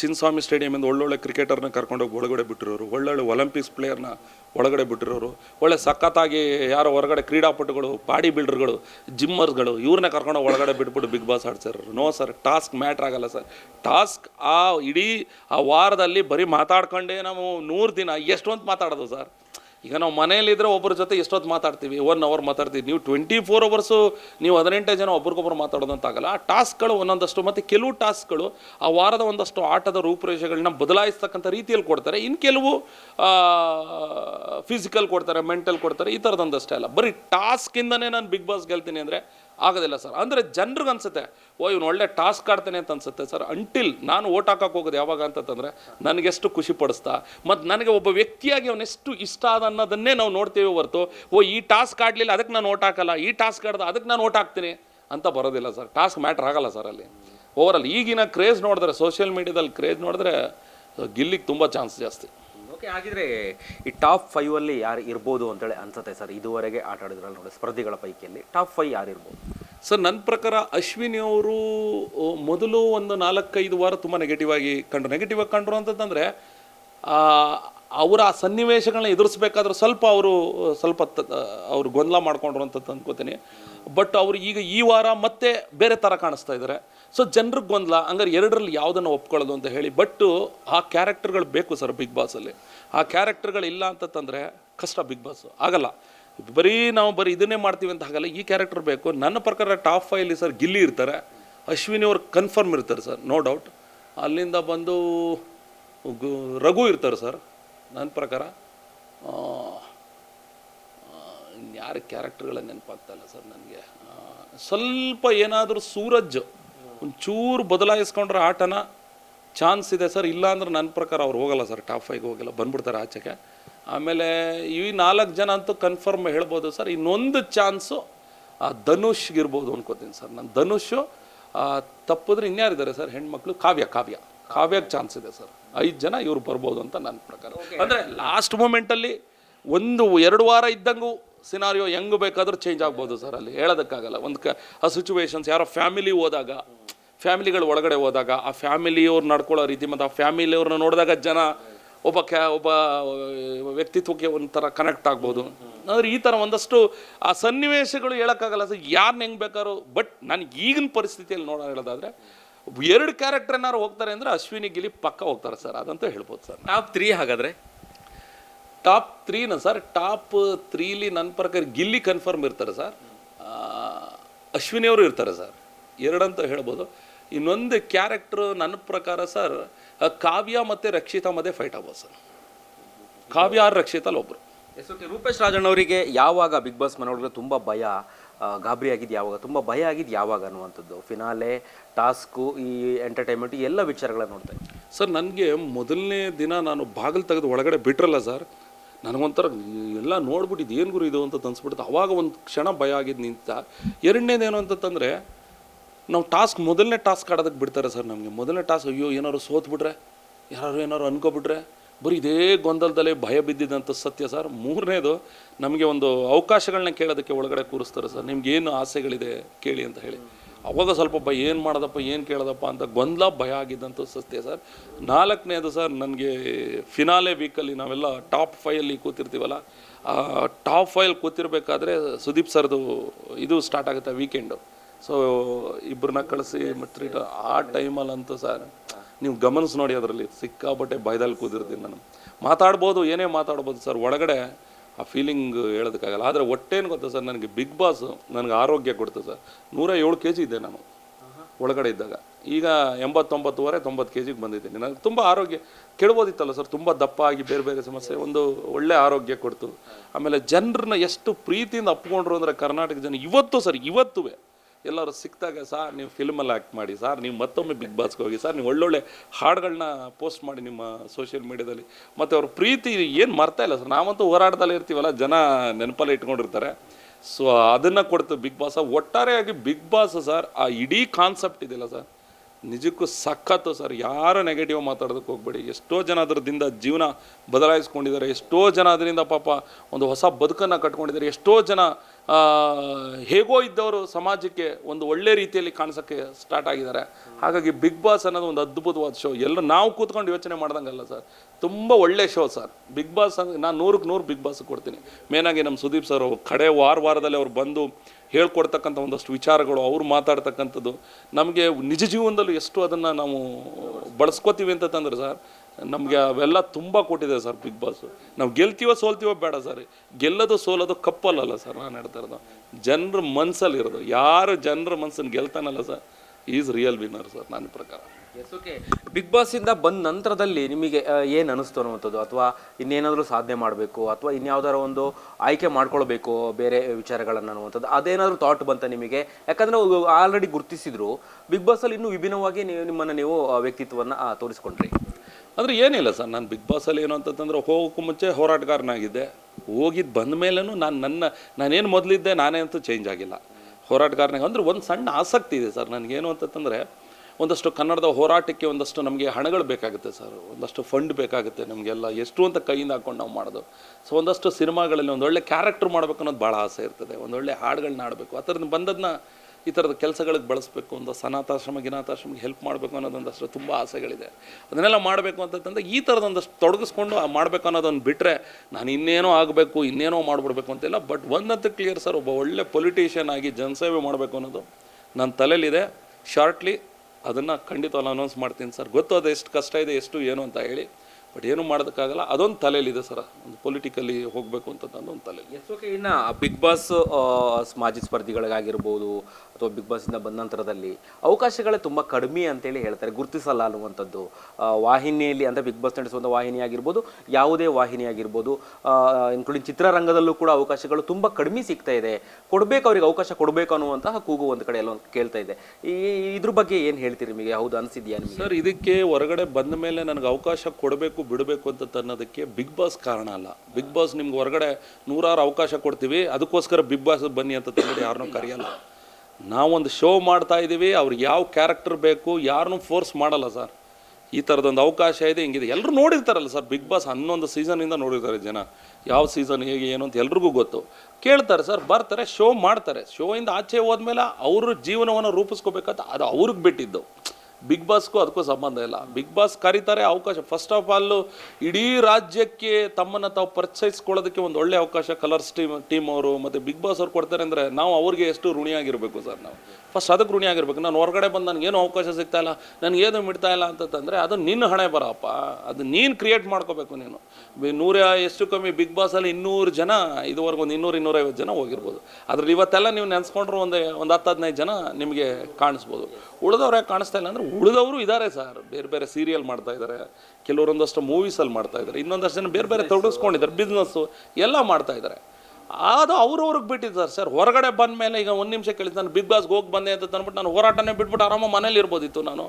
ಚಿನ್ನಸ್ವಾಮಿ ಸ್ಟೇಡಿಯಮಿಂದ ಒಳ್ಳೊಳ್ಳೆ ಕ್ರಿಕೆಟರ್ನ ಕರ್ಕೊಂಡೋಗಿ ಒಳಗಡೆ ಬಿಟ್ಟಿರೋರು, ಒಳ್ಳೊಳ್ಳೆ ಒಲಿಂಪಿಕ್ಸ್ ಪ್ಲೇಯರ್ನ ಒಳಗಡೆ ಬಿಟ್ಟಿರೋರು, ಒಳ್ಳೆ ಸಖತ್ತಾಗಿ ಯಾರೋ ಹೊರಗಡೆ ಕ್ರೀಡಾಪಟುಗಳು, ಬಾಡಿ ಬಿಲ್ಡರ್ಗಳು, ಜಿಮ್ಮರ್ಸ್ಗಳು ಇವ್ರನ್ನ ಕರ್ಕೊಂಡು ಒಳಗಡೆ ಬಿಟ್ಬಿಟ್ಟು ಬಿಗ್ ಬಾಸ್ ಆಡ್ಸಿರೋರು. ನೋ ಸರ್ ಟಾಸ್ಕ್ ಮ್ಯಾಟ್ರ್ ಆಗಲ್ಲ ಸರ್ ಟಾಸ್ಕ್ ಆ ಇಡೀ ಆ ವಾರದಲ್ಲಿ ಬರೀ ಮಾತಾಡ್ಕೊಂಡೇ ನಾವು ನೂರು ದಿನ ಎಷ್ಟೊಂದು ಮಾತಾಡೋದು ಸರ್ ಈಗ ನಾವು ಮನೆಯಲ್ಲಿದ್ದರೆ ಒಬ್ಬರ ಜೊತೆ ಎಷ್ಟೊತ್ತು ಮಾತಾಡ್ತೀವಿ? ಒನ್ ಅವರ್ ಮಾತಾಡ್ತೀವಿ. ನೀವು ಟ್ವೆಂಟಿ ಫೋರ್ ಅವರ್ಸು ನೀವು ಹದಿನೆಂಟೇ ಜನ ಒಬ್ರಿಗೊಬ್ರು ಮಾತಾಡೋದಂತಾಗಲ್ಲ. ಆ ಟಾಸ್ಕ್ಗಳು ಒಂದೊಂದಷ್ಟು ಮತ್ತು ಕೆಲವು ಟಾಸ್ಕ್ಗಳು ಆ ವಾರದ ಒಂದಷ್ಟು ಆಟದ ರೂಪುರೇಷೆಗಳನ್ನ ಬದಲಾಯಿಸ್ತಕ್ಕಂಥ ರೀತಿಯಲ್ಲಿ ಕೊಡ್ತಾರೆ. ಇನ್ನು ಕೆಲವು ಫಿಸಿಕಲ್ ಕೊಡ್ತಾರೆ ಮೆಂಟಲ್ ಕೊಡ್ತಾರೆ, ಈ ಥರದೊಂದಷ್ಟೇ ಅಲ್ಲ. ಬರೀ ಟಾಸ್ಕಿಂದನೇ ನಾನು ಬಿಗ್ ಬಾಸ್ ಗೆಲ್ತೀನಿ ಅಂದರೆ ಆಗೋದಿಲ್ಲ ಸರ್. ಅಂದರೆ ಜನರಿಗೆ ಅನ್ಸುತ್ತೆ, ಓ, ಇವನು ಒಳ್ಳೆ ಟಾಸ್ಕ್ ಆಡ್ತಾನೆ ಅಂತ ಅನ್ಸುತ್ತೆ ಸರ್. ಅಂಟಿಲ್ ನಾನು ಓಟ್ ಹಾಕಕ್ಕೆ ಹೋಗೋದು ಯಾವಾಗ ಅಂತಂದರೆ ನನಗೆಷ್ಟು ಖುಷಿ ಪಡಿಸ್ತಾ ಮತ್ತು ನನಗೆ ಒಬ್ಬ ವ್ಯಕ್ತಿಯಾಗಿ ಅವನೆಷ್ಟು ಇಷ್ಟ ಆದ ಅನ್ನೋದನ್ನೇ ನಾವು ನೋಡ್ತೀವಿ ಹೊರತು, ಓ, ಈ ಟಾಸ್ಕ್ ಆಡಲಿಲ್ಲ, ಅದಕ್ಕೆ ನಾನು ಓಟ್ ಹಾಕಲ್ಲ, ಈ ಟಾಸ್ಕ್ ಆಡ್ದ, ಅದಕ್ಕೆ ನಾನು ಓಟ್ ಹಾಕ್ತೀನಿ ಅಂತ ಬರೋದಿಲ್ಲ ಸರ್. ಟಾಸ್ಕ್ ಮ್ಯಾಟ್ರ್ ಆಗಲ್ಲ ಸರ್ ಅಲ್ಲಿ. ಓವರಾಲ್ ಈಗಿನ ಕ್ರೇಜ್ ನೋಡಿದ್ರೆ ಸೋಷಿಯಲ್ ಮೀಡಿಯಾದಲ್ಲಿ ಕ್ರೇಜ್ ನೋಡಿದ್ರೆ, ಗಿಲ್ಲಿಗೆ ತುಂಬ ಚಾನ್ಸ್ ಜಾಸ್ತಿ. ಓಕೆ ಆಗಿದ್ರೆ ಈ ಟಾಪ್ ಫೈವ್ ಅಲ್ಲಿ ಯಾರು ಇರ್ಬೋದು ಅಂತೇಳಿ ಅನ್ಸುತ್ತೆ ಸರ್. ಇದುವರೆಗೆ ಆಟ ಆಡಿದ್ರಲ್ಲ ನೋಡಿ ಸ್ಪರ್ಧಿಗಳ ಪೈಕಿಯಲ್ಲಿ ಟಾಪ್ ಫೈವ್ ಯಾರು ಇರ್ಬೋದು? ಸರ್, ನನ್ನ ಪ್ರಕಾರ ಅಶ್ವಿನಿ ಅವರು ಮೊದಲು ಒಂದು ನಾಲ್ಕೈದು ವಾರ ತುಂಬ ನೆಗೆಟಿವ್ ಆಗಿ ಕಂಡ್ರು. ನೆಗೆಟಿವ್ ಆಗಿ ಕಂಡ್ರು ಅಂತಂದರೆ ಅವರ ಆ ಸನ್ನಿವೇಶಗಳನ್ನ ಎದುರಿಸ್ಬೇಕಾದ್ರೆ ಸ್ವಲ್ಪ ಅವರು ಸ್ವಲ್ಪ ಅವ್ರು ಗೊಂದಲ ಮಾಡ್ಕೊಂಡ್ರು ಅಂತ ಅಂದ್ಕೋತೀನಿ ಬಟ್ ಅವರು ಈಗ ಈ ವಾರ ಮತ್ತೆ ಬೇರೆ ಥರ ಕಾಣಿಸ್ತಾ ಇದ್ದಾರೆ. ಸೊ ಜನರಿಗೆ ಗೊಂದಲ, ಹಂಗಾರೆ ಎರಡರಲ್ಲಿ ಯಾವುದನ್ನು ಒಪ್ಕೊಳ್ಳೋದು ಅಂತ ಹೇಳಿ. ಬಟ್ ಆ ಕ್ಯಾರೆಕ್ಟರ್ಗಳು ಬೇಕು ಸರ್, ಬಿಗ್ ಬಾಸಲ್ಲಿ. ಆ ಕ್ಯಾರೆಕ್ಟರ್ಗಳು ಇಲ್ಲ ಅಂತಂದರೆ ಕಷ್ಟ ಬಿಗ್ ಬಾಸ್ ಆಗಲ್ಲ. ಬರೀ ನಾವು ಬರೀ ಇದನ್ನೇ ಮಾಡ್ತೀವಿ ಅಂತ ಆಗಲ್ಲ ಈ ಕ್ಯಾರೆಕ್ಟರ್ ಬೇಕು. ನನ್ನ ಪ್ರಕಾರ ಟಾಪ್ ಫೈಲಿ ಸರ್ ಗಿಲ್ಲಿ ಇರ್ತಾರೆ. ಅಶ್ವಿನಿ ಅವ್ರು ಕನ್ಫರ್ಮ್ ಇರ್ತಾರೆ ಸರ್ ನೋ ಡೌಟ್ ಅಲ್ಲಿಂದ ಬಂದು ರಘು ಇರ್ತಾರೆ ಸರ್ ನನ್ನ ಪ್ರಕಾರ. ಯಾರ ಕ್ಯಾರೆಕ್ಟರ್ಗಳ ನೆನಪಾಗ್ತಾ ಇಲ್ಲ ಸರ್ ನನಗೆ. ಸ್ವಲ್ಪ ಏನಾದರೂ ಸೂರಜ್ ಒಂಚೂರು ಬದಲಾಯಿಸ್ಕೊಂಡ್ರೆ ಆಟನ ಚಾನ್ಸ್ ಇದೆ ಸರ್ ಇಲ್ಲ ಅಂದ್ರೆ ನನ್ನ ಪ್ರಕಾರ ಅವ್ರು ಹೋಗಲ್ಲ ಸರ್ ಟಾಪ್ ಫೈವ್ಗೆ ಹೋಗಲ್ಲ ಬಂದ್ಬಿಡ್ತಾರೆ ಆಚೆಗೆ. ಆಮೇಲೆ ಈ ನಾಲ್ಕು ಜನ ಅಂತೂ ಕನ್ಫರ್ಮ್ ಹೇಳ್ಬೋದು ಸರ್ ಇನ್ನೊಂದು ಚಾನ್ಸು ಧನುಷ್ಗೆ ಇರ್ಬೋದು ಅನ್ಕೋತೀನಿ ಸರ್. ನಾನು ಧನುಷು ಆ, ತಪ್ಪಿದ್ರೆ ಇನ್ಯಾರಿದ್ದಾರೆ ಸರ್ ಹೆಣ್ಮಕ್ಳು? ಕಾವ್ಯ ಕಾವ್ಯ. ಕಾವ್ಯಕ್ಕೆ ಚಾನ್ಸ್ ಇದೆ ಸರ್. ಐದು ಜನ ಇವ್ರು ಬರ್ಬೋದು ಅಂತ ನನ್ನ ಪ್ರಕಾರ. ಅಂದರೆ ಲಾಸ್ಟ್ ಮೂಮೆಂಟಲ್ಲಿ ಒಂದು ಎರಡು ವಾರ ಇದ್ದಂಗೂ ಸಿನಾರಿಯೋ ಹೆಂಗೆ ಬೇಕಾದರೂ ಚೇಂಜ್ ಆಗ್ಬೋದು ಸರ್ ಅಲ್ಲಿ. ಹೇಳೋದಕ್ಕಾಗಲ್ಲ. ಒಂದು ಕ ಆ ಸಿಚುವೇಶನ್ಸ್ ಯಾರೋ ಫ್ಯಾಮಿಲಿ ಹೋದಾಗ ಫ್ಯಾಮಿಲಿಗಳು ಒಳಗಡೆ ಹೋದಾಗ ಆ ಫ್ಯಾಮಿಲಿಯವ್ರು ನಡ್ಕೊಳ್ಳೋ ರೀತಿ ಮತ್ತು ಆ ಫ್ಯಾಮಿಲಿಯವ್ರನ್ನ ನೋಡಿದಾಗ ಜನ ಒಬ್ಬ ಕ್ಯಾ ಒಬ್ಬ ವ್ಯಕ್ತಿತ್ವಕ್ಕೆ ಒಂಥರ ಕನೆಕ್ಟ್ ಆಗ್ಬೋದು. ಅಂದರೆ ಈ ಥರ ಒಂದಷ್ಟು ಆ ಸನ್ನಿವೇಶಗಳು ಹೇಳೋಕ್ಕಾಗಲ್ಲ. ಸರ್ ಯಾರನ್ನ ಹೆಂಗೆ ಬೇಕಾದ್ರು ಬಟ್ ನನಗೆ ಈಗಿನ ಪರಿಸ್ಥಿತಿಯಲ್ಲಿ ನೋಡೋ ಹೇಳೋದಾದರೆ ಎರಡು ಕ್ಯಾರೆಕ್ಟರ್ ಏನಾದ್ರು ಹೋಗ್ತಾರೆ ಅಂದರೆ ಅಶ್ವಿನಿ ಗಿಲಿ ಪಕ್ಕ ಹೋಗ್ತಾರೆ ಸರ್. ಅದಂತ ಹೇಳ್ಬೋದು ಸರ್. ಟಾಪ್ ತ್ರೀ ಹಾಗಾದರೆ? ಟಾಪ್ ತ್ರೀನ ಸರ್ ಟಾಪ್ ತ್ರೀಲಿ ನನ್ನ ಪ್ರಕಾರ ಗಿಲ್ಲಿ ಕನ್ಫರ್ಮ್ ಇರ್ತಾರೆ ಸರ್. ಅಶ್ವಿನಿಯವರು ಅಶ್ವಿನಿ ಅವರು ಇರ್ತಾರೆ ಸರ್. ಎರಡಂತ ಹೇಳ್ಬೋದು. ಇನ್ನೊಂದು ಕ್ಯಾರೆಕ್ಟ್ರು ನನ್ನ ಪ್ರಕಾರ ಸರ್ ಕಾವ್ಯ ಮತ್ತು ರಕ್ಷಿತಾ ಮಧ್ಯೆ ಫೈಟ್ ಆಗ್ಬೋದು ಸರ್ ಕಾವ್ಯ ಆರ್ ರಕ್ಷಿತಲ್ಲಿ ಒಬ್ಬರು ಎಸ್ ಓಕೆ ರೂಪೇಶ್ ರಾಜಣ್ಣ ಅವರಿಗೆ ಯಾವಾಗ ಬಿಗ್ ಬಾಸ್ ಮನೆಯೊಳಗೆ ತುಂಬ ಭಯ ಗಾಬರಿ ಆಗಿದ್ದು ಯಾವಾಗ? ತುಂಬ ಭಯ ಆಗಿದ್ದು ಯಾವಾಗ ಅನ್ನುವಂಥದ್ದು. ಫಿನಾಲೆ ಟಾಸ್ಕು ಈ ಎಂಟರ್ಟೈನ್ಮೆಂಟ್ ಎಲ್ಲ ವಿಚಾರಗಳನ್ನ ನೋಡ್ತಾ ಸರ್ ನನಗೆ ಮೊದಲನೇ ದಿನ ನಾನು ಬಾಗಿಲು ತೆಗೆದು ಒಳಗಡೆ ಬಿಟ್ರಲ್ಲ ಸರ್ ನನಗೊಂಥರ ಎಲ್ಲ ನೋಡ್ಬಿಟ್ಟಿದ್ದು ಏನು ಗುರು ಇದು ಅಂತ ಅನ್ಸ್ಬಿಡ್ತು. ಅವಾಗ ಒಂದು ಕ್ಷಣ ಭಯ ಆಗಿದ್ದು ನಿಂತ. ಎರಡನೇದೇನು ಅಂತಂದರೆ ನಾವು ಟಾಸ್ಕ್ ಮೊದಲನೇ ಟಾಸ್ಕ್ ಆಡೋದಕ್ಕೆ ಬಿಡ್ತಾರೆ ಸರ್ ನಮಗೆ. ಮೊದಲನೇ ಟಾಸ್ಕ್ ಅಯ್ಯೋ, ಏನಾದ್ರು ಸೋತ್ಬಿಟ್ರೆ ಯಾರು ಏನಾದ್ರು ಅನ್ಕೋಬಿಟ್ರೆ, ಬರೀ ಇದೇ ಗೊಂದಲದಲ್ಲೇ ಭಯ ಬಿದ್ದಿದ್ದಂಥ ಸತ್ಯ ಸರ್. ಮೂರನೇದು, ನಮಗೆ ಒಂದು ಅವಕಾಶಗಳನ್ನ ಕೇಳೋದಕ್ಕೆ ಒಳಗಡೆ ಕೂರಿಸ್ತಾರೆ ಸರ್. ನಿಮ್ಗೆ ಏನು ಆಸೆಗಳಿದೆ ಕೇಳಿ ಅಂತ ಹೇಳಿ. ಅವಾಗ ಸ್ವಲ್ಪ ಭಯ, ಏನು ಮಾಡೋದಪ್ಪ, ಏನು ಕೇಳೋದಪ್ಪ ಅಂತ ಗೊಂದಲ, ಭಯ ಆಗಿದ್ದಂಥ ಸತ್ಯ ಸರ್. ನಾಲ್ಕನೇದು ಸರ್, ನನಗೆ ಫಿನಾಲೆ ವೀಕಲ್ಲಿ ನಾವೆಲ್ಲ ಟಾಪ್ ಫೈಯಲ್ಲಿ ಕೂತಿರ್ತೀವಲ್ಲ ಟಾಪ್ ಫೈಲ್ ಕೂತಿರ್ಬೇಕಾದ್ರೆ ಸುದೀಪ್ ಸರ್ದು ಇದು ಸ್ಟಾರ್ಟ್ ಆಗುತ್ತೆ ವೀಕೆಂಡು. ಸೊ ಇಬ್ಬರನ್ನ ಕಳಿಸಿ ಮೆಟ್ರಿಟ ಆ ಟೈಮಲ್ಲಂತೂ ಸರ್ ನೀವು ಗಮನಿಸಿ ನೋಡಿ ಅದರಲ್ಲಿ. ಸಿಕ್ಕಾಪಟ್ಟೆ ಭಯದಲ್ಲಿ ಕೂದಿರ್ತೀನಿ ನಾನು. ಮಾತಾಡ್ಬೋದು, ಏನೇ ಮಾತಾಡ್ಬೋದು ಸರ್. ಒಳಗಡೆ ಆ ಫೀಲಿಂಗ್ ಹೇಳೋದಕ್ಕಾಗಲ್ಲ. ಆದರೆ ಒಟ್ಟೇನು ಗೊತ್ತಾ ಸರ್, ನನಗೆ ಬಿಗ್ ಬಾಸ್ ನನಗೆ ಆರೋಗ್ಯ ಕೊಡ್ತು ಸರ್. ನೂರ ಏಳು ಕೆ ಜಿ ಇದ್ದೆ ನಾನು ಒಳಗಡೆ ಇದ್ದಾಗ. ಈಗ ಎಂಬತ್ತೊಂಬತ್ತುವರೆ, ತೊಂಬತ್ತು ಕೆ ಜಿಗೆ ಬಂದಿದ್ದೀನಿ. ನನಗೆ ತುಂಬ ಆರೋಗ್ಯ ಕೆಡ್ಬೋದಿತ್ತಲ್ಲ ಸರ್, ತುಂಬ ದಪ್ಪ ಆಗಿ ಬೇರೆ ಬೇರೆ ಸಮಸ್ಯೆ, ಒಂದು ಒಳ್ಳೆ ಆರೋಗ್ಯ ಕೊಡ್ತು. ಆಮೇಲೆ ಜನರನ್ನ ಎಷ್ಟು ಪ್ರೀತಿಯಿಂದ ಅಪ್ಕೊಂಡ್ರು ಅಂದರೆ ಕರ್ನಾಟಕ ಜನ ಇವತ್ತು ಸರ್, ಇವತ್ತುವೆ. ಎಲ್ಲರೂ ಸಿಕ್ಕಿದಾಗ, ಸರ್, ನೀವು ಫಿಲ್ಮಲ್ಲಿ ಆ್ಯಕ್ಟ್ ಮಾಡಿ, ಸರ್, ನೀವು ಮತ್ತೊಮ್ಮೆ ಬಿಗ್ ಬಾಸ್ಗೆ ಹೋಗಿ, ಸರ್, ನೀವು ಒಳ್ಳೊಳ್ಳೆ ಹಾಡುಗಳನ್ನ ಪೋಸ್ಟ್ ಮಾಡಿ ನಿಮ್ಮ ಸೋಷಿಯಲ್ ಮೀಡ್ಯಾದಲ್ಲಿ ಮತ್ತು ಅವ್ರ ಪ್ರೀತಿ ಏನು ಮರ್ತಾ ಇಲ್ಲ, ಸರ್. ನಾವಂತೂ ಹೋರಾಟದಲ್ಲಿ ಇರ್ತೀವಲ್ಲ, ಜನ ನೆನಪಲ್ಲಿ ಇಟ್ಕೊಂಡಿರ್ತಾರೆ. ಸೊ ಅದನ್ನು ಕೊಡ್ತು ಬಿಗ್ ಬಾಸ್ ಒಟ್ಟಾರೆಯಾಗಿ ಬಿಗ್ ಬಾಸ್ ಸರ್, ಆ ಇಡೀ ಕಾನ್ಸೆಪ್ಟ್ ಇದೆಯಲ್ಲ ಸರ್. ನಿಜಕ್ಕೂ ಸಖತ್ತು ಸರ್. ಯಾರು ನೆಗೆಟಿವ್ ಮಾತಾಡೋದಕ್ಕೆ ಹೋಗ್ಬೇಡಿ. ಎಷ್ಟೋ ಜನ ಅದರದಿಂದ ಜೀವನ ಬದಲಾಯಿಸ್ಕೊಂಡಿದ್ದಾರೆ. ಎಷ್ಟೋ ಜನ ಅದರಿಂದ ಪಾಪ ಒಂದು ಹೊಸ ಬದುಕನ್ನು ಕಟ್ಕೊಂಡಿದ್ದಾರೆ. ಎಷ್ಟೋ ಜನ ಹೇಗೋ ಇದ್ದವರು ಸಮಾಜಕ್ಕೆ ಒಂದು ಒಳ್ಳೆ ರೀತಿಯಲ್ಲಿ ಕಾಣಿಸೋಕ್ಕೆ ಸ್ಟಾರ್ಟ್ ಆಗಿದ್ದಾರೆ. ಹಾಗಾಗಿ ಬಿಗ್ ಬಾಸ್ ಅನ್ನೋದು ಒಂದು ಅದ್ಭುತವಾದ ಶೋ ಎಲ್ಲ ನಾವು ಕೂತ್ಕೊಂಡು ಯೋಚನೆ ಮಾಡ್ದಂಗಲ್ಲ ಸರ್. ತುಂಬ ಒಳ್ಳೆ ಶೋ ಸರ್. ಬಿಗ್ ಬಾಸ್ ಅಂದರೆ, ನಾನು ನೂರಕ್ಕೆ ನೂರು ಬಿಗ್ ಬಾಸ್ ಕೊಡ್ತೀನಿ. ಮೇನಾಗಿ ನಮ್ಮ ಸುದೀಪ್ ಸರ್, ಅವರು ಕಡೆ ವಾರ ವಾರದಲ್ಲಿ ಅವ್ರು ಬಂದು ಹೇಳ್ಕೊಡ್ತಕ್ಕಂಥ ಒಂದಷ್ಟು ವಿಚಾರಗಳು, ಅವರು ಮಾತಾಡ್ತಕ್ಕಂಥದ್ದು, ನಮಗೆ ನಿಜ ಜೀವನದಲ್ಲೂ ಎಷ್ಟು ಅದನ್ನು ನಾವು ಬಳಸ್ಕೋತೀವಿ ಅಂತಂದ್ರೆ ಸರ್, ನಮಗೆ ಅವೆಲ್ಲ ತುಂಬ ಕೊಟ್ಟಿದೆ ಸರ್ ಬಿಗ್ ಬಾಸು. ನಾವು ಗೆಲ್ತೀವೋ ಸೋಲ್ತೀವೋ ಬೇಡ ಸರ್, ಗೆಲ್ಲೋದು ಸೋಲೋದು ಕಪ್ಪಲ್ಲಲ್ಲ ಸರ್ ನಾನು ಹೇಳ್ತಾ ಇರೋದು. ಜನರ ಮನಸ್ಸಲ್ಲಿರೋದು ಯಾರು ಜನರ ಮನಸ್ಸನ್ನು ಗೆಲ್ತಾನಲ್ಲ sir, is real winner sir ನನ್ನ ಪ್ರಕಾರ. ಬಿಗ್ ಬಾಸ್ ಇಂದ ಬಂದ ನಂತರದಲ್ಲಿ ನಿಮಗೆ ಏನು ಅನಿಸ್ತು ಅನ್ನುವಂಥದ್ದು? ಅಥವಾ ಇನ್ನೇನಾದರೂ ಸಾಧನೆ ಮಾಡಬೇಕು? ಅಥವಾ ಇನ್ಯಾವುದಾರ ಒಂದು ಆಯ್ಕೆ ಮಾಡ್ಕೊಳ್ಬೇಕು ಬೇರೆ ವಿಚಾರಗಳನ್ನು ಅನ್ನುವಂಥದ್ದು? ಅದೇನಾದರೂ ಥಾಟ್ ಬಂತ ನಿಮಗೆ? ಯಾಕಂದ್ರೆ ಆಲ್ರೆಡಿ ಗುರುತಿಸಿದ್ರು. ಬಿಗ್ ಬಾಸಲ್ಲಿ ಇನ್ನೂ ವಿಭಿನ್ನವಾಗಿ ನೀವು, ನಿಮ್ಮನ್ನು ನೀವು ವ್ಯಕ್ತಿತ್ವವನ್ನು ತೋರಿಸ್ಕೊಂಡ್ರಿ. ಅಂದರೆ ಏನಿಲ್ಲ ಸರ್, ನಾನು ಬಿಗ್ ಬಾಸಲ್ಲಿ ಏನು ಅಂತಂದ್ರೆ ಹೋಗೋಕ್ಕೂ ಮುಂಚೆ ಹೋರಾಟಗಾರನಾಗಿದ್ದೆ. ಹೋಗಿದ್ದು ಬಂದ ಮೇಲೂ ನಾನು ನನ್ನ, ನಾನೇನು ಮೊದಲಿದ್ದೆ ನಾನೇ ಅಂತೂ ಚೇಂಜ್ ಆಗಿಲ್ಲ. ಹೋರಾಟಗಾರನಾಗ ಅಂದ್ರೆ ಒಂದು ಸಣ್ಣ ಆಸಕ್ತಿ ಇದೆ ಸರ್. ನನಗೇನು ಅಂತಂದರೆ ಒಂದಷ್ಟು ಕನ್ನಡದ ಹೋರಾಟಕ್ಕೆ ಒಂದಷ್ಟು ನಮಗೆ ಹಣಗಳು ಬೇಕಾಗುತ್ತೆ ಸರ್. ಒಂದಷ್ಟು ಫಂಡ್ ಬೇಕಾಗುತ್ತೆ ನಮಗೆಲ್ಲ ಎಷ್ಟು ಅಂತ ಕೈಯಿಂದ ಹಾಕೊಂಡು ನಾವು ಮಾಡೋದು. ಸೊ ಒಂದಷ್ಟು ಸಿನಿಮಾಗಳಲ್ಲಿ ಒಂದೊಳ್ಳೆ ಕ್ಯಾರೆಕ್ಟರ್ ಮಾಡ್ಬೇಕು ಅನ್ನೋದು ಭಾಳ ಆಸೆ ಇರ್ತದೆ. ಒಂದೊಳ್ಳೆ ಹಾಡುಗಳನ್ನ ಆಡಬೇಕು ಆ ಥರದ್ದು ಬಂದದನ್ನ ಈ ಥರದ ಕೆಲಸಗಳಿಗೆ ಬಳಸಬೇಕು. ಒಂದು ಸನಾತಾಶ್ರಮ ಗಿನಾಥಾಶ್ರಮಕ್ಕೆ ಹೆಲ್ಪ್ ಮಾಡಬೇಕು ಅನ್ನೋದೊಂದಷ್ಟು ತುಂಬ ಆಸೆಗಳಿದೆ. ಅದನ್ನೆಲ್ಲ ಮಾಡಬೇಕು ಅಂತಂದ್ರೆ ಈ ಥರದೊಂದಷ್ಟು ತೊಡಗಿಸ್ಕೊಂಡು ಆ ಮಾಡಬೇಕು ಅನ್ನೋದೊಂದು ಬಿಟ್ಟರೆ ನಾನು ಇನ್ನೇನೋ ಆಗಬೇಕು, ಇನ್ನೇನೋ ಮಾಡಿಬಿಡ್ಬೇಕು ಅಂತೆಲ್ಲ. ಬಟ್ ಒಂದಂತ ಕ್ಲಿಯರ್ ಸರ್ ಒಬ್ಬ ಒಳ್ಳೆ ಪೊಲಿಟಿಷಿಯನ್ ಆಗಿ ಜನಸೇವೆ ಮಾಡಬೇಕು ಅನ್ನೋದು ನನ್ನ ತಲೆಯಲ್ಲಿದೆ. ಶಾರ್ಟ್ಲಿ ಅದನ್ನು ಖಂಡಿತವಾಗಿ ಅನೌನ್ಸ್ ಮಾಡ್ತೀನಿ ಸರ್. ಗೊತ್ತು ಅದು ಎಷ್ಟು ಕಷ್ಟ ಇದೆ ಎಷ್ಟು ಏನು ಅಂತ ಹೇಳಿ. ಬಟ್ ಏನು ಮಾಡೋದಕ್ಕಾಗಲ್ಲ ಅದೊಂದು ತಲೆಯಲ್ಲಿದೆ ಸರ್. ಒಂದು ಪೊಲಿಟಿಕಲಿ ಹೋಗಬೇಕು ಅಂತ ಒಂದು ತಲೆ ಎಸ್ ಓಕೆ ಇನ್ನು ಬಿಗ್ ಬಾಸ್ ಮಾಜಿ ಸ್ಪರ್ಧಿಗಳಿಗಾಗಿರ್ಬೋದು ಅಥವಾ ಬಿಗ್ ಬಾಸಿಂದ ಬಂದ ನಂತರದಲ್ಲಿ ಅವಕಾಶಗಳೇ ತುಂಬ ಕಡಿಮೆ ಅಂತೇಳಿ ಹೇಳ್ತಾರೆ ಗುರುತಿಸಲ್ಲ ಅನ್ನುವಂಥದ್ದು. ವಾಹಿನಿಯಲ್ಲಿ ಅಂದರೆ ಬಿಗ್ ಬಾಸ್ ನಡೆಸುವಂಥ ವಾಹಿನಿ ಆಗಿರ್ಬೋದು ಯಾವುದೇ ವಾಹಿನಿ ಆಗಿರ್ಬೋದು ಇನ್ಕ್ಲೂಡಿಂಗ್ ಚಿತ್ರರಂಗದಲ್ಲೂ ಕೂಡ ಅವಕಾಶಗಳು ತುಂಬ ಕಡಿಮೆ ಸಿಗ್ತಾ ಇದೆ. ಕೊಡಬೇಕು ಅವರಿಗೆ ಅವಕಾಶ ಕೊಡಬೇಕು ಅನ್ನುವಂತಹ ಕೂಗು ಒಂದು ಕಡೆ ಎಲ್ಲೊಂದು ಕೇಳ್ತಾ ಇದೆ. ಈ ಇದ್ರ ಬಗ್ಗೆ ಏನು ಹೇಳ್ತೀರಿ ನಿಮಗೆ? ಹೌದು ಅನಿಸಿದ್ಯಾ ನಿಮಗೆ? ಸರ್ ಇದಕ್ಕೆ ಹೊರಗಡೆ ಬಂದ ಮೇಲೆ ನನಗೆ ಅವಕಾಶ ಕೊಡಬೇಕು ಬಿಡಬೇಕು ಅಂತ ಅನ್ನೋದಕ್ಕೆ ಬಿಗ್ ಬಾಸ್ ಕಾರಣ ಅಲ್ಲ. ಬಿಗ್ ಬಾಸ್ ನಿಮ್ಗೆ ಹೊರಗಡೆ ನೂರಾರು ಅವಕಾಶ ಕೊಡ್ತೀವಿ, ಅದಕ್ಕೋಸ್ಕರ ಬಿಗ್ ಬಾಸ್ ಬನ್ನಿ ಅಂತ ತಂದು ಯಾರನ್ನೂ ಕರೆಯಲ್ಲ. ನಾವೊಂದು ಶೋ ಮಾಡ್ತಾ ಇದ್ದೀವಿ ಅವ್ರಿಗೆ ಯಾವ ಕ್ಯಾರೆಕ್ಟರ್ ಬೇಕು, ಯಾರನ್ನೂ ಫೋರ್ಸ್ ಮಾಡಲ್ಲ ಸರ್. ಈ ಥರದೊಂದು ಅವಕಾಶ ಇದೆ, ಹಿಂಗಿದೆ. ಎಲ್ಲರೂ ನೋಡಿರ್ತಾರಲ್ಲ ಸರ್, ಬಿಗ್ ಬಾಸ್ ಹನ್ನೊಂದು ಸೀಸನಿಂದ ನೋಡಿರ್ತಾರೆ ಜನ. ಯಾವ ಸೀಸನ್ ಹೇಗೆ, ಏನು ಅಂತ ಎಲ್ರಿಗೂ ಗೊತ್ತು. ಕೇಳ್ತಾರೆ ಸರ್, ಬರ್ತಾರೆ, ಶೋ ಮಾಡ್ತಾರೆ. ಶೋಯಿಂದ ಆಚೆ ಹೋದ್ಮೇಲೆ ಅವರು ಜೀವನವನ್ನು ರೂಪಿಸ್ಕೋಬೇಕಂತ ಅದು ಅವ್ರಿಗೆ ಬಿಟ್ಟಿದ್ದು. ಬಿಗ್ ಬಾಸ್ಗೂ ಅದಕ್ಕೂ ಸಂಬಂಧ ಇಲ್ಲ. ಬಿಗ್ ಬಾಸ್ ಕರೀತಾರೆ ಅವಕಾಶ. ಫಸ್ಟ್ ಆಫ್ ಆಲ್ ಇಡೀ ರಾಜ್ಯಕ್ಕೆ ತಮ್ಮನ್ನು ತಾವು ಪರಿಚಯಿಸ್ಕೊಳ್ಳೋದಕ್ಕೆ ಒಂದು ಒಳ್ಳೆ ಅವಕಾಶ ಕಲರ್ಸ್ ಟೀಮ್ ಟೀಮ್ ಅವರು ಮತ್ತು ಬಿಗ್ ಬಾಸ್ ಅವ್ರು ಕೊಡ್ತಾರೆ ಅಂದರೆ ನಾವು ಅವ್ರಿಗೆ ಎಷ್ಟು ಋಣಿಯಾಗಿರಬೇಕು ಸರ್ ನಾವು? ಫಸ್ಟ್ ಅದಕ್ಕೆ ಋಣಿಯಾಗಿರ್ಬೇಕು. ನಾನು ಹೊರಗಡೆ ಬಂದು ನನಗೇನು ಅವಕಾಶ ಸಿಗ್ತಾ ಇಲ್ಲ ನನಗೇನು ಮಿಡ್ತಾ ಇಲ್ಲ ಅಂತಂದರೆ ಅದು ನಿನ್ನ ಹಣೆ ಬರಪ್ಪ. ಅದು ನೀನು ಕ್ರಿಯೇಟ್ ಮಾಡ್ಕೋಬೇಕು ನೀನು. ನೂರ ಎಷ್ಟು ಕಮ್ಮಿ ಬಿಗ್ ಬಾಸಲ್ಲಿ ಇನ್ನೂರು ಜನ, ಇದುವರೆಗೂ ಒಂದು ಇನ್ನೂರು, ಇನ್ನೂರೈವತ್ತು ಜನ ಹೋಗಿರ್ಬೋದು. ಅದ್ರಲ್ಲಿ ಇವತ್ತೆಲ್ಲ ನೀವು ನೆನೆಸ್ಕೊಂಡ್ರೆ ಒಂದು ಒಂದು ಹತ್ತು ಹದಿನೈದು ಜನ ನಿಮಗೆ ಕಾಣಿಸ್ಬೋದು. ಉಳಿದವ್ರು ಯಾಕೆ ಕಾಣಿಸ್ತಾ ಇಲ್ಲ ಅಂದರೆ ಉಳಿದವರು ಇದ್ದಾರೆ ಸರ್. ಬೇರೆ ಬೇರೆ ಸೀರಿಯಲ್ ಮಾಡ್ತಾ ಇದ್ದಾರೆ. ಕೆಲವರೊಂದಷ್ಟು ಮೂವೀಸಲ್ಲಿ ಮಾಡ್ತಾ ಇದ್ದಾರೆ. ಇನ್ನೊಂದಷ್ಟು ಜನ ಬೇರೆ ಬೇರೆ ತೊಡಗಿಸ್ಕೊಂಡಿದ್ದಾರೆ. ಬಿಸ್ನೆಸ್ಸು ಎಲ್ಲ ಮಾಡ್ತಾ ಇದ್ದಾರೆ. ಅದು ಅವ್ರವ್ರಿಗೆ ಬಿಟ್ಟಿದ್ದಾರೆ ಸರ್. ಹೊರಗಡೆ ಬಂದ ಮೇಲೆ ಈಗ ಒಂದು ನಿಮಿಷ ಕೇಳಿದ್ದು ನಾನು ಬಿಗ್ ಬಾಸ್ಗೆ ಹೋಗಿ ಬಂದೆ ಅಂತ ತಂದ್ಬಿಟ್ಟು ನಾನು ಹೋರಾಟನೇ ಬಿಟ್ಬಿಟ್ಟು ಆರಾಮ ಮನೇಲಿ ಇರ್ಬೋದಿತ್ತು ನಾನು.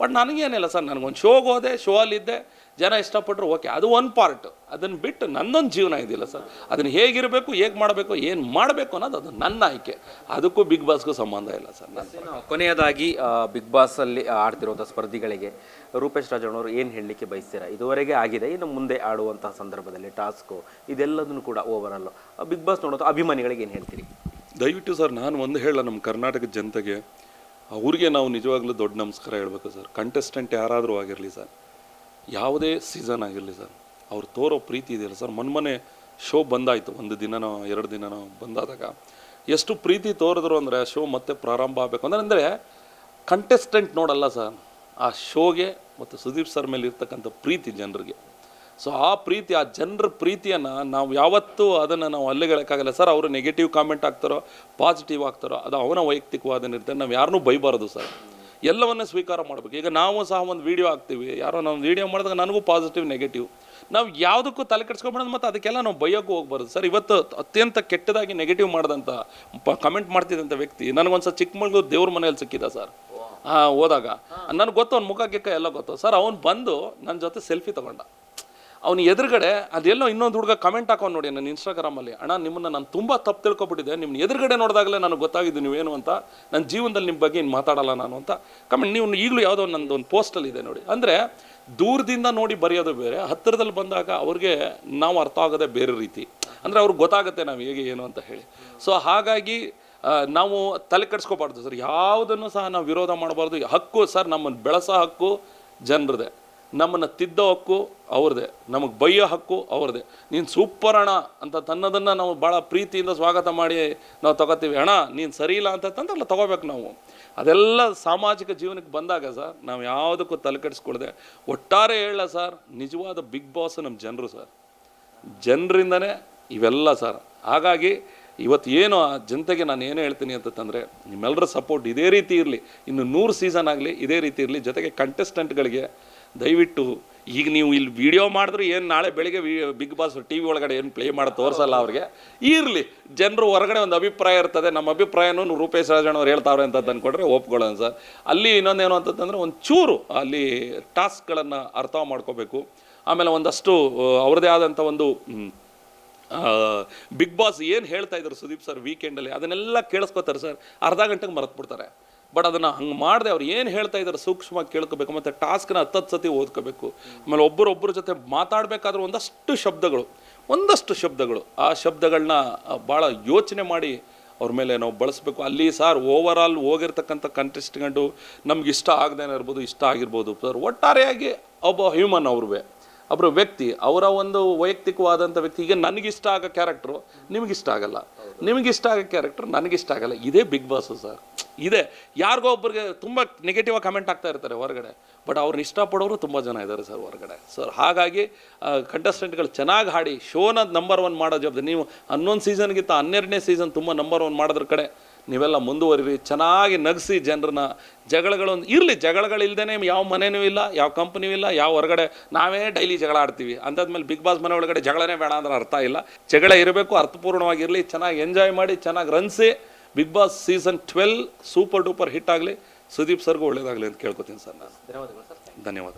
ಬಟ್ ನನಗೇನಿಲ್ಲ ಸರ್ ನನಗೊಂದು ಶೋಗೆ ಹೋದೆ ಶೋ ಅಲ್ಲಿದ್ದೆ ಜನ ಇಷ್ಟಪಟ್ಟರು ಓಕೆ ಅದು ಒಂದು ಪಾರ್ಟ್ ಅದನ್ನು ಬಿಟ್ಟು ನನ್ನೊಂದು ಜೀವನ ಇದಿಲ್ಲ ಸರ್. ಅದನ್ನು ಹೇಗಿರಬೇಕು ಹೇಗೆ ಮಾಡಬೇಕು ಏನು ಮಾಡಬೇಕು ಅನ್ನೋದು ಅದು ನನ್ನ ಆಯ್ಕೆ. ಅದಕ್ಕೂ ಬಿಗ್ ಬಾಸ್ಗೂ ಸಂಬಂಧ ಇಲ್ಲ ಸರ್ ನಾನು ಕೊನೆಯದಾಗಿ ಬಿಗ್ ಬಾಸಲ್ಲಿ ಆಡ್ತಿರೋಂಥ ಆಡ್ತಿರುವಂಥ ಸ್ಪರ್ಧಿಗಳಿಗೆ ರೂಪೇಶ್ ರಾಜಣ್ಣವರು ಏನು ಹೇಳಲಿಕ್ಕೆ ಬಯಸ್ತೀರಾ? ಇದುವರೆಗೆ ಆಗಿದೆ ಇನ್ನು ಮುಂದೆ ಆಡುವಂತಹ ಸಂದರ್ಭದಲ್ಲಿ ಟಾಸ್ಕು ಇದೆಲ್ಲದನ್ನು ಕೂಡ ಓವರಲ್ಲು ಆಲ್ ಬಿಗ್ ಬಾಸ್ ನೋಡೋದು ಅಭಿಮಾನಿಗಳಿಗೆ ಏನು ಹೇಳ್ತೀರಿ? ದಯವಿಟ್ಟು ಸರ್ ನಾನು ಒಂದು ಹೇಳ ನಮ್ಮ ಕರ್ನಾಟಕದ ಜನತೆಗೆ. ಅವ್ರಿಗೆ ನಾವು ನಿಜವಾಗ್ಲೂ ದೊಡ್ಡ ನಮಸ್ಕಾರ ಹೇಳಬೇಕು ಸರ್. ಕಂಟೆಸ್ಟೆಂಟ್ ಯಾರಾದರೂ ಆಗಿರಲಿ ಸರ್. ಯಾವುದೇ ಸೀಸನ್ ಆಗಿರಲಿ ಸರ್. ಅವ್ರು ತೋರೋ ಪ್ರೀತಿ ಇದೆಯಲ್ಲ ಸರ್. ಮೊನ್ನೆ ಶೋ ಬಂದಾಯಿತು. ಒಂದು ದಿನನೋ, ಎರಡು ದಿನನೋ ಬಂದಾದಾಗ ಎಷ್ಟು ಪ್ರೀತಿ ತೋರಿದ್ರು ಅಂದರೆ ಶೋ ಮತ್ತೆ ಪ್ರಾರಂಭ ಆಗಬೇಕು ಅಂದ್ರೆ ಅಂದರೆ ಕಂಟೆಸ್ಟೆಂಟ್ ನೋಡಲ್ಲ ಸರ್. ಆ ಶೋಗೆ ಮತ್ತು ಸುದೀಪ್ ಸರ್ ಮೇಲೆ ಇರ್ತಕ್ಕಂಥ ಪ್ರೀತಿ ಜನರಿಗೆ. ಸೊ ಆ ಪ್ರೀತಿ ಆ ಜನರ ಪ್ರೀತಿಯನ್ನು ನಾವು ಯಾವತ್ತೂ ಅದನ್ನು ನಾವು ಅಲ್ಲಿಗಳಕ್ಕಾಗಲ್ಲ ಸರ್ ಅವರು ನೆಗೆಟಿವ್ ಕಾಮೆಂಟ್ ಆಗ್ತಾರೋ ಪಾಸಿಟಿವ್ ಆಗ್ತಾರೋ ಅದು ಅವನ ವೈಯಕ್ತಿಕವಾದ ನಿರ್ಧಾರ. ನಾವು ಯಾರನ್ನೂ ಬೈಬಾರದು ಸರ್ ಎಲ್ಲವನ್ನೂ ಸ್ವೀಕಾರ ಮಾಡಬೇಕು. ಈಗ ನಾವು ಸಹ ಒಂದು ವೀಡಿಯೋ ಹಾಕ್ತೀವಿ. ಯಾರೋ ನಾವು ವೀಡಿಯೋ ಮಾಡಿದಾಗ ನನಗೂ ಪಾಸಿಟಿವ್ ನೆಗೆಟಿವ್ ನಾವು ಯಾವುದಕ್ಕೂ ತಲೆ ಕೆಡ್ಸ್ಕೊಬಾರ್ದು ಮತ್ತು ಅದಕ್ಕೆಲ್ಲ ನಾವು ಬೈಯೋಕ್ಕೂ ಹೋಗ್ಬಾರ್ದು. ಸರ್ ಇವತ್ತು ಅತ್ಯಂತ ಕೆಟ್ಟದಾಗಿ ನೆಗೆಟಿವ್ ಮಾಡಿದಂಥ ಕಮೆಂಟ್ ಮಾಡ್ತಿದ್ದಂಥ ವ್ಯಕ್ತಿ ನನಗೊಂದ್ಸಲ ಚಿಕ್ಕಮಗಳೂರು ದೇವ್ರ ಮನೆಯಲ್ಲಿ ಸಿಕ್ಕಿದ ಸರ್ ಹಾಂ ಹೋದಾಗ. ನನಗೆ ಗೊತ್ತು ಅವ್ನ ಮುಖ ಗಿಕ್ಕ ಎಲ್ಲ ಗೊತ್ತು. ಸರ್ ಅವ್ನು ಬಂದು ನನ್ನ ಜೊತೆ ಸೆಲ್ಫಿ ತಗೊಂಡ. ಅವ್ನ ಎದುರುಗಡೆ ಅದೆಲ್ಲೋ ಇನ್ನೊಂದು ಹುಡುಗ ಕಮೆಂಟ್ ಹಾಕೊಂಡು ನೋಡಿ ನನ್ನ ಇನ್ಸ್ಟಾಗ್ರಾಮಲ್ಲಿ ಅಣ್ಣ, ನಿಮ್ಮನ್ನ ನಾನು ತುಂಬ ತಪ್ಪು ತಿಳ್ಕೊಬಿಟ್ಟಿದೆ ನಿಮ್ಮ ಎದುರುಗಡೆ ನೋಡಿದಾಗಲೇ ನನಗೆ ಗೊತ್ತಾಗಿದ್ದು ನೀವೇನು ಅಂತ? ನನ್ನ ಜೀವನದಲ್ಲಿ ನಿಮ್ಮ ಬಗ್ಗೆ ಇನ್ನು ಮಾತಾಡಲ್ಲ ನಾನು ಅಂತ. ಕಮೆಂಟ್ ನೀವು ಈಗಲೂ ಯಾವುದೋ ನಂದು ಒಂದು ಪೋಸ್ಟಲ್ಲಿ ಇದೆ ನೋಡಿ. ಅಂದರೆ ದೂರದಿಂದ ನೋಡಿ ಬರೆಯೋದು ಬೇರೆ, ಹತ್ತಿರದಲ್ಲಿ ಬಂದಾಗ ಅವ್ರಿಗೆ ನಾವು ಅರ್ಥ ಆಗೋದೇ ಬೇರೆ ರೀತಿ. ಅಂದರೆ ಅವ್ರಿಗೆ ಗೊತ್ತಾಗುತ್ತೆ ನಾವು ಹೇಗೆ, ಏನು ಅಂತ ಹೇಳಿ. ಸೊ ಹಾಗಾಗಿ ನಾವು ತಲೆ ಕೆಡಿಸ್ಕೋಬಾರ್ದು ಸರ್. ಯಾವುದನ್ನು ಸಹ ನಾವು ವಿರೋಧ ಮಾಡಬಾರ್ದು. ಹಕ್ಕು ಸರ್ ನಮ್ಮನ್ನು ಬೆಳೆಸೋ ಹಕ್ಕು ಜನರದೇ. ನಮ್ಮನ್ನು ತಿದ್ದೋ ಹಕ್ಕು ಅವ್ರದ್ದೇ. ನಮಗೆ ಬೈಯೋ ಹಕ್ಕು ಅವ್ರದ್ದೇ. ನೀನು ಸೂಪರ್ ಅಣ್ಣ ಅಂತ ತನ್ನದನ್ನು ನಾವು ಭಾಳ ಪ್ರೀತಿಯಿಂದ ಸ್ವಾಗತ ಮಾಡಿ ನಾವು ತಗೋತೀವಿ. ಅಣ್ಣ, ನೀನು ಸರಿ ಇಲ್ಲ ಅಂತ ತಂದ್ರಲ್ಲ ತಗೋಬೇಕು ನಾವು. ಅದೆಲ್ಲ ಸಾಮಾಜಿಕ ಜೀವನಕ್ಕೆ ಬಂದಾಗ ಸರ್, ನಾವು ಯಾವುದಕ್ಕೂ ತಲೆ ಕೆಡಿಸ್ಕೊಳ್ದೆ ಒಟ್ಟಾರೆ ಹೇಳ ಸರ್, ನಿಜವಾದ ಬಿಗ್ ಬಾಸ್ ನಮ್ಮ ಜನರು ಸರ್. ಜನರಿಂದನೇ ಇವೆಲ್ಲ ಸರ್. ಹಾಗಾಗಿ ಇವತ್ತು ಏನು ಆ ಜನತೆಗೆ ನಾನು ಏನು ಹೇಳ್ತೀನಿ ಅಂತಂದರೆ ನಿಮ್ಮೆಲ್ಲರ ಸಪೋರ್ಟ್ ಇದೇ ರೀತಿ ಇರಲಿ. ಇನ್ನು ನೂರು ಸೀಸನ್ ಆಗಲಿ, ಇದೇ ರೀತಿ ಇರಲಿ. ಜೊತೆಗೆ ಕಂಟೆಸ್ಟೆಂಟ್ಗಳಿಗೆ ದಯವಿಟ್ಟು ಈಗ ನೀವು ಇಲ್ಲಿ ವಿಡಿಯೋ ಮಾಡಿದ್ರೆ ಏನು ನಾಳೆ ಬೆಳಿಗ್ಗೆ ಬಿಗ್ ಬಾಸ್ ಟಿ ವಿ ಒಳಗಡೆ ಏನು ಪ್ಲೇ ಮಾಡಿ ತೋರಿಸಲ್ಲ ಅವ್ರಿಗೆ, ಇರಲಿ. ಜನರು ಹೊರಗಡೆ ಒಂದು ಅಭಿಪ್ರಾಯ ಇರ್ತದೆ, ನಮ್ಮ ಅಭಿಪ್ರಾಯನೂ ರೂಪೇಶ್ ರಾಜಣ್ಣ ಅವ್ರು ಹೇಳ್ತಾವ್ರೆ ಅಂತ ತಂದ್ಕೊಂಡ್ರೆ ಒಪ್ಕೊಳ್ಳೋಣ ಸರ್. ಅಲ್ಲಿ ಇನ್ನೊಂದೇನು ಅಂತಂದ್ರೆ ಒಂದು ಚೂರು ಅಲ್ಲಿ ಟಾಸ್ಕ್ಗಳನ್ನು ಅರ್ಥ ಮಾಡ್ಕೋಬೇಕು. ಆಮೇಲೆ ಒಂದಷ್ಟು ಅವ್ರದ್ದೇ ಆದಂಥ ಒಂದು ಬಿಗ್ ಬಾಸ್ ಏನು ಹೇಳ್ತಾ ಇದ್ದಾರೆ ಸುದೀಪ್ ಸರ್ ವೀಕೆಂಡಲ್ಲಿ ಅದನ್ನೆಲ್ಲ ಕೇಳಿಸ್ಕೋತಾರೆ ಸರ್. ಅರ್ಧ ಗಂಟೆಗೆ ಮರೆತ್ಬಿಡ್ತಾರೆ. ಬಟ್ ಅದನ್ನು ಹಂಗೆ ಮಾಡದೆ ಅವ್ರು ಏನು ಹೇಳ್ತಾ ಇದ್ದಾರೆ ಸೂಕ್ಷ್ಮವಾಗಿ ಕೇಳ್ಕೋಬೇಕು, ಮತ್ತು ಟಾಸ್ಕ್ನ ಹತ್ತತ್ತು ಸತಿ ಓದ್ಕೋಬೇಕು. ಆಮೇಲೆ ಒಬ್ಬರೊಬ್ಬರ ಜೊತೆ ಮಾತಾಡಬೇಕಾದ್ರೂ ಒಂದಷ್ಟು ಶಬ್ದಗಳು ಒಂದಷ್ಟು ಶಬ್ದಗಳು. ಆ ಶಬ್ದಗಳನ್ನ ಭಾಳ ಯೋಚನೆ ಮಾಡಿ ಅವ್ರ ಮೇಲೆ ನಾವು ಬಳಸಬೇಕು. ಅಲ್ಲಿ ಸರ್ ಓವರ್ ಆಲ್ ಹೋಗಿರ್ತಕ್ಕಂಥ ಕಂಟೆಸ್ಟ್ಗಂಡು ನಮ್ಗೆ ಇಷ್ಟ ಆಗದೇನೆ ಇರ್ಬೋದು, ಇಷ್ಟ ಆಗಿರ್ಬೋದು. ಸರ್, ಒಟ್ಟಾರೆಯಾಗಿ ಒಬ್ಬ ಹ್ಯೂಮನ್ ಅವ್ರುವೆ. ಒಬ್ಬರು ವ್ಯಕ್ತಿ, ಅವರ ಒಂದು ವೈಯಕ್ತಿಕವಾದಂಥ ವ್ಯಕ್ತಿ, ಈಗ ನನಗಿಷ್ಟ ಆಗೋ ಕ್ಯಾರೆಕ್ಟ್ರು ನಿಮಗಿಷ್ಟ ಆಗಲ್ಲ. ನಿಮಗಿಷ್ಟ ಆಗೋ ಕ್ಯಾರೆಕ್ಟರ್ ನನಗಿಷ್ಟ ಆಗಲ್ಲ. ಇದೇ ಬಿಗ್ ಬಾಸು ಸರ್ ಇದೆ. ಯಾರಿಗೋ ಒಬ್ಬರಿಗೆ ತುಂಬ ನೆಗೆಟಿವ್ ಆಗಿ ಕಮೆಂಟ್ ಆಗ್ತಾ ಇರ್ತಾರೆ ಹೊರಗಡೆ. ಬಟ್ ಅವ್ರನ್ನ ಇಷ್ಟಪಡೋರು ತುಂಬ ಜನ ಇದ್ದಾರೆ ಸರ್ ಹೊರಗಡೆ. ಸರ್ ಹಾಗಾಗಿ ಕಂಟೆಸ್ಟೆಂಟ್ಗಳು ಚೆನ್ನಾಗಿ ಹಾಡಿ ಶೋನ ನಂಬರ್ ಒನ್ ಮಾಡೋ ಜವಾಬ್ದಾರಿ. ನೀವು ಹನ್ನೊಂದು ಸೀಸನ್ಗಿಂತ ಹನ್ನೆರಡನೇ ಸೀಸನ್ ತುಂಬ ನಂಬರ್ ಒನ್ ಮಾಡೋದ್ರ ಕಡೆ. ನೀವೆಲ್ಲ ಮುಂದುವರಿರಿ ಚೆನ್ನಾಗಿ ನಗಿಸಿ ಜನರನ್ನ. ಜಗಳಗಳೊಂದು ಇರಲಿ ಜಗಳಗಳಿಲ್ಲದೇ ಯಾವ ಮನೆಯೂ ಇಲ್ಲ ಯಾವ ಕಂಪ್ನಿಯೂ ಇಲ್ಲ ಯಾವ ಹೊರಗಡೆ ನಾವೇ ಡೈಲಿ ಜಗಳ ಆಡ್ತೀವಿ ಅಂಥದ್ಮೇಲೆ ಬಿಗ್ ಬಾಸ್ ಮನೆ ಒಳಗಡೆ ಜಗಳನೇ ಬೇಡ ಅಂದ್ರೆ ಅರ್ಥ ಇಲ್ಲ. ಜಗಳ ಇರಬೇಕು ಅರ್ಥಪೂರ್ಣವಾಗಿರಲಿ ಚೆನ್ನಾಗಿ ಎಂಜಾಯ್ ಮಾಡಿ ಚೆನ್ನಾಗಿ ರನ್ಸಿ Bigg Boss season twelve super duper hit ಆಗಲಿ. ಸುದೀಪ್ ಸರ್ಗೂ ಒಳ್ಳೇದಾಗಲಿ ಅಂತ ಕೇಳ್ಕೊತೀನಿ ಸರ್ ನಾನು. ಧನ್ಯವಾದಗಳು ಸರ್. ಧನ್ಯವಾದ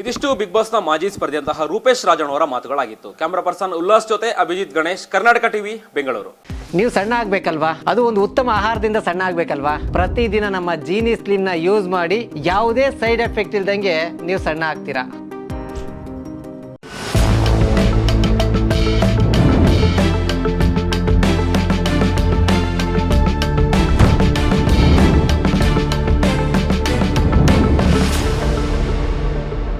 ಇದಿಷ್ಟು ಬಿಗ್ ಬಾಸ್ನ ಮಾಜಿ ಸ್ಪರ್ಧಿಯಂತಹ ರೂಪೇಶ್ ರಾಜಣ್ಣ ಅವರ ಮಾತುಗಳಾಗಿತ್ತು. ಕ್ಯಾಮ್ರಾ ಪರ್ಸನ್ ಉಲ್ಲಾಸ್ ಜೊತೆ ಅಭಿಜಿತ್ ಗಣೇಶ್, ಕರ್ನಾಟಕ ಟಿವಿ ಬೆಂಗಳೂರು ನೀವು ಸಣ್ಣ ಆಗ್ಬೇಕಲ್ವಾ? ಅದು ಒಂದು ಉತ್ತಮ ಆಹಾರದಿಂದ ಸಣ್ಣ ಆಗ್ಬೇಕಲ್ವಾ? ಪ್ರತಿದಿನ ನಮ್ಮ ಜೀನಿ ಸ್ಲಿಮ್ನ ಯೂಸ್ ಮಾಡಿ ಯಾವುದೇ ಸೈಡ್ ಎಫೆಕ್ಟ್ ಇಲ್ದಂಗೆ ನೀವು ಸಣ್ಣ ಆಗ್ತೀರಾ?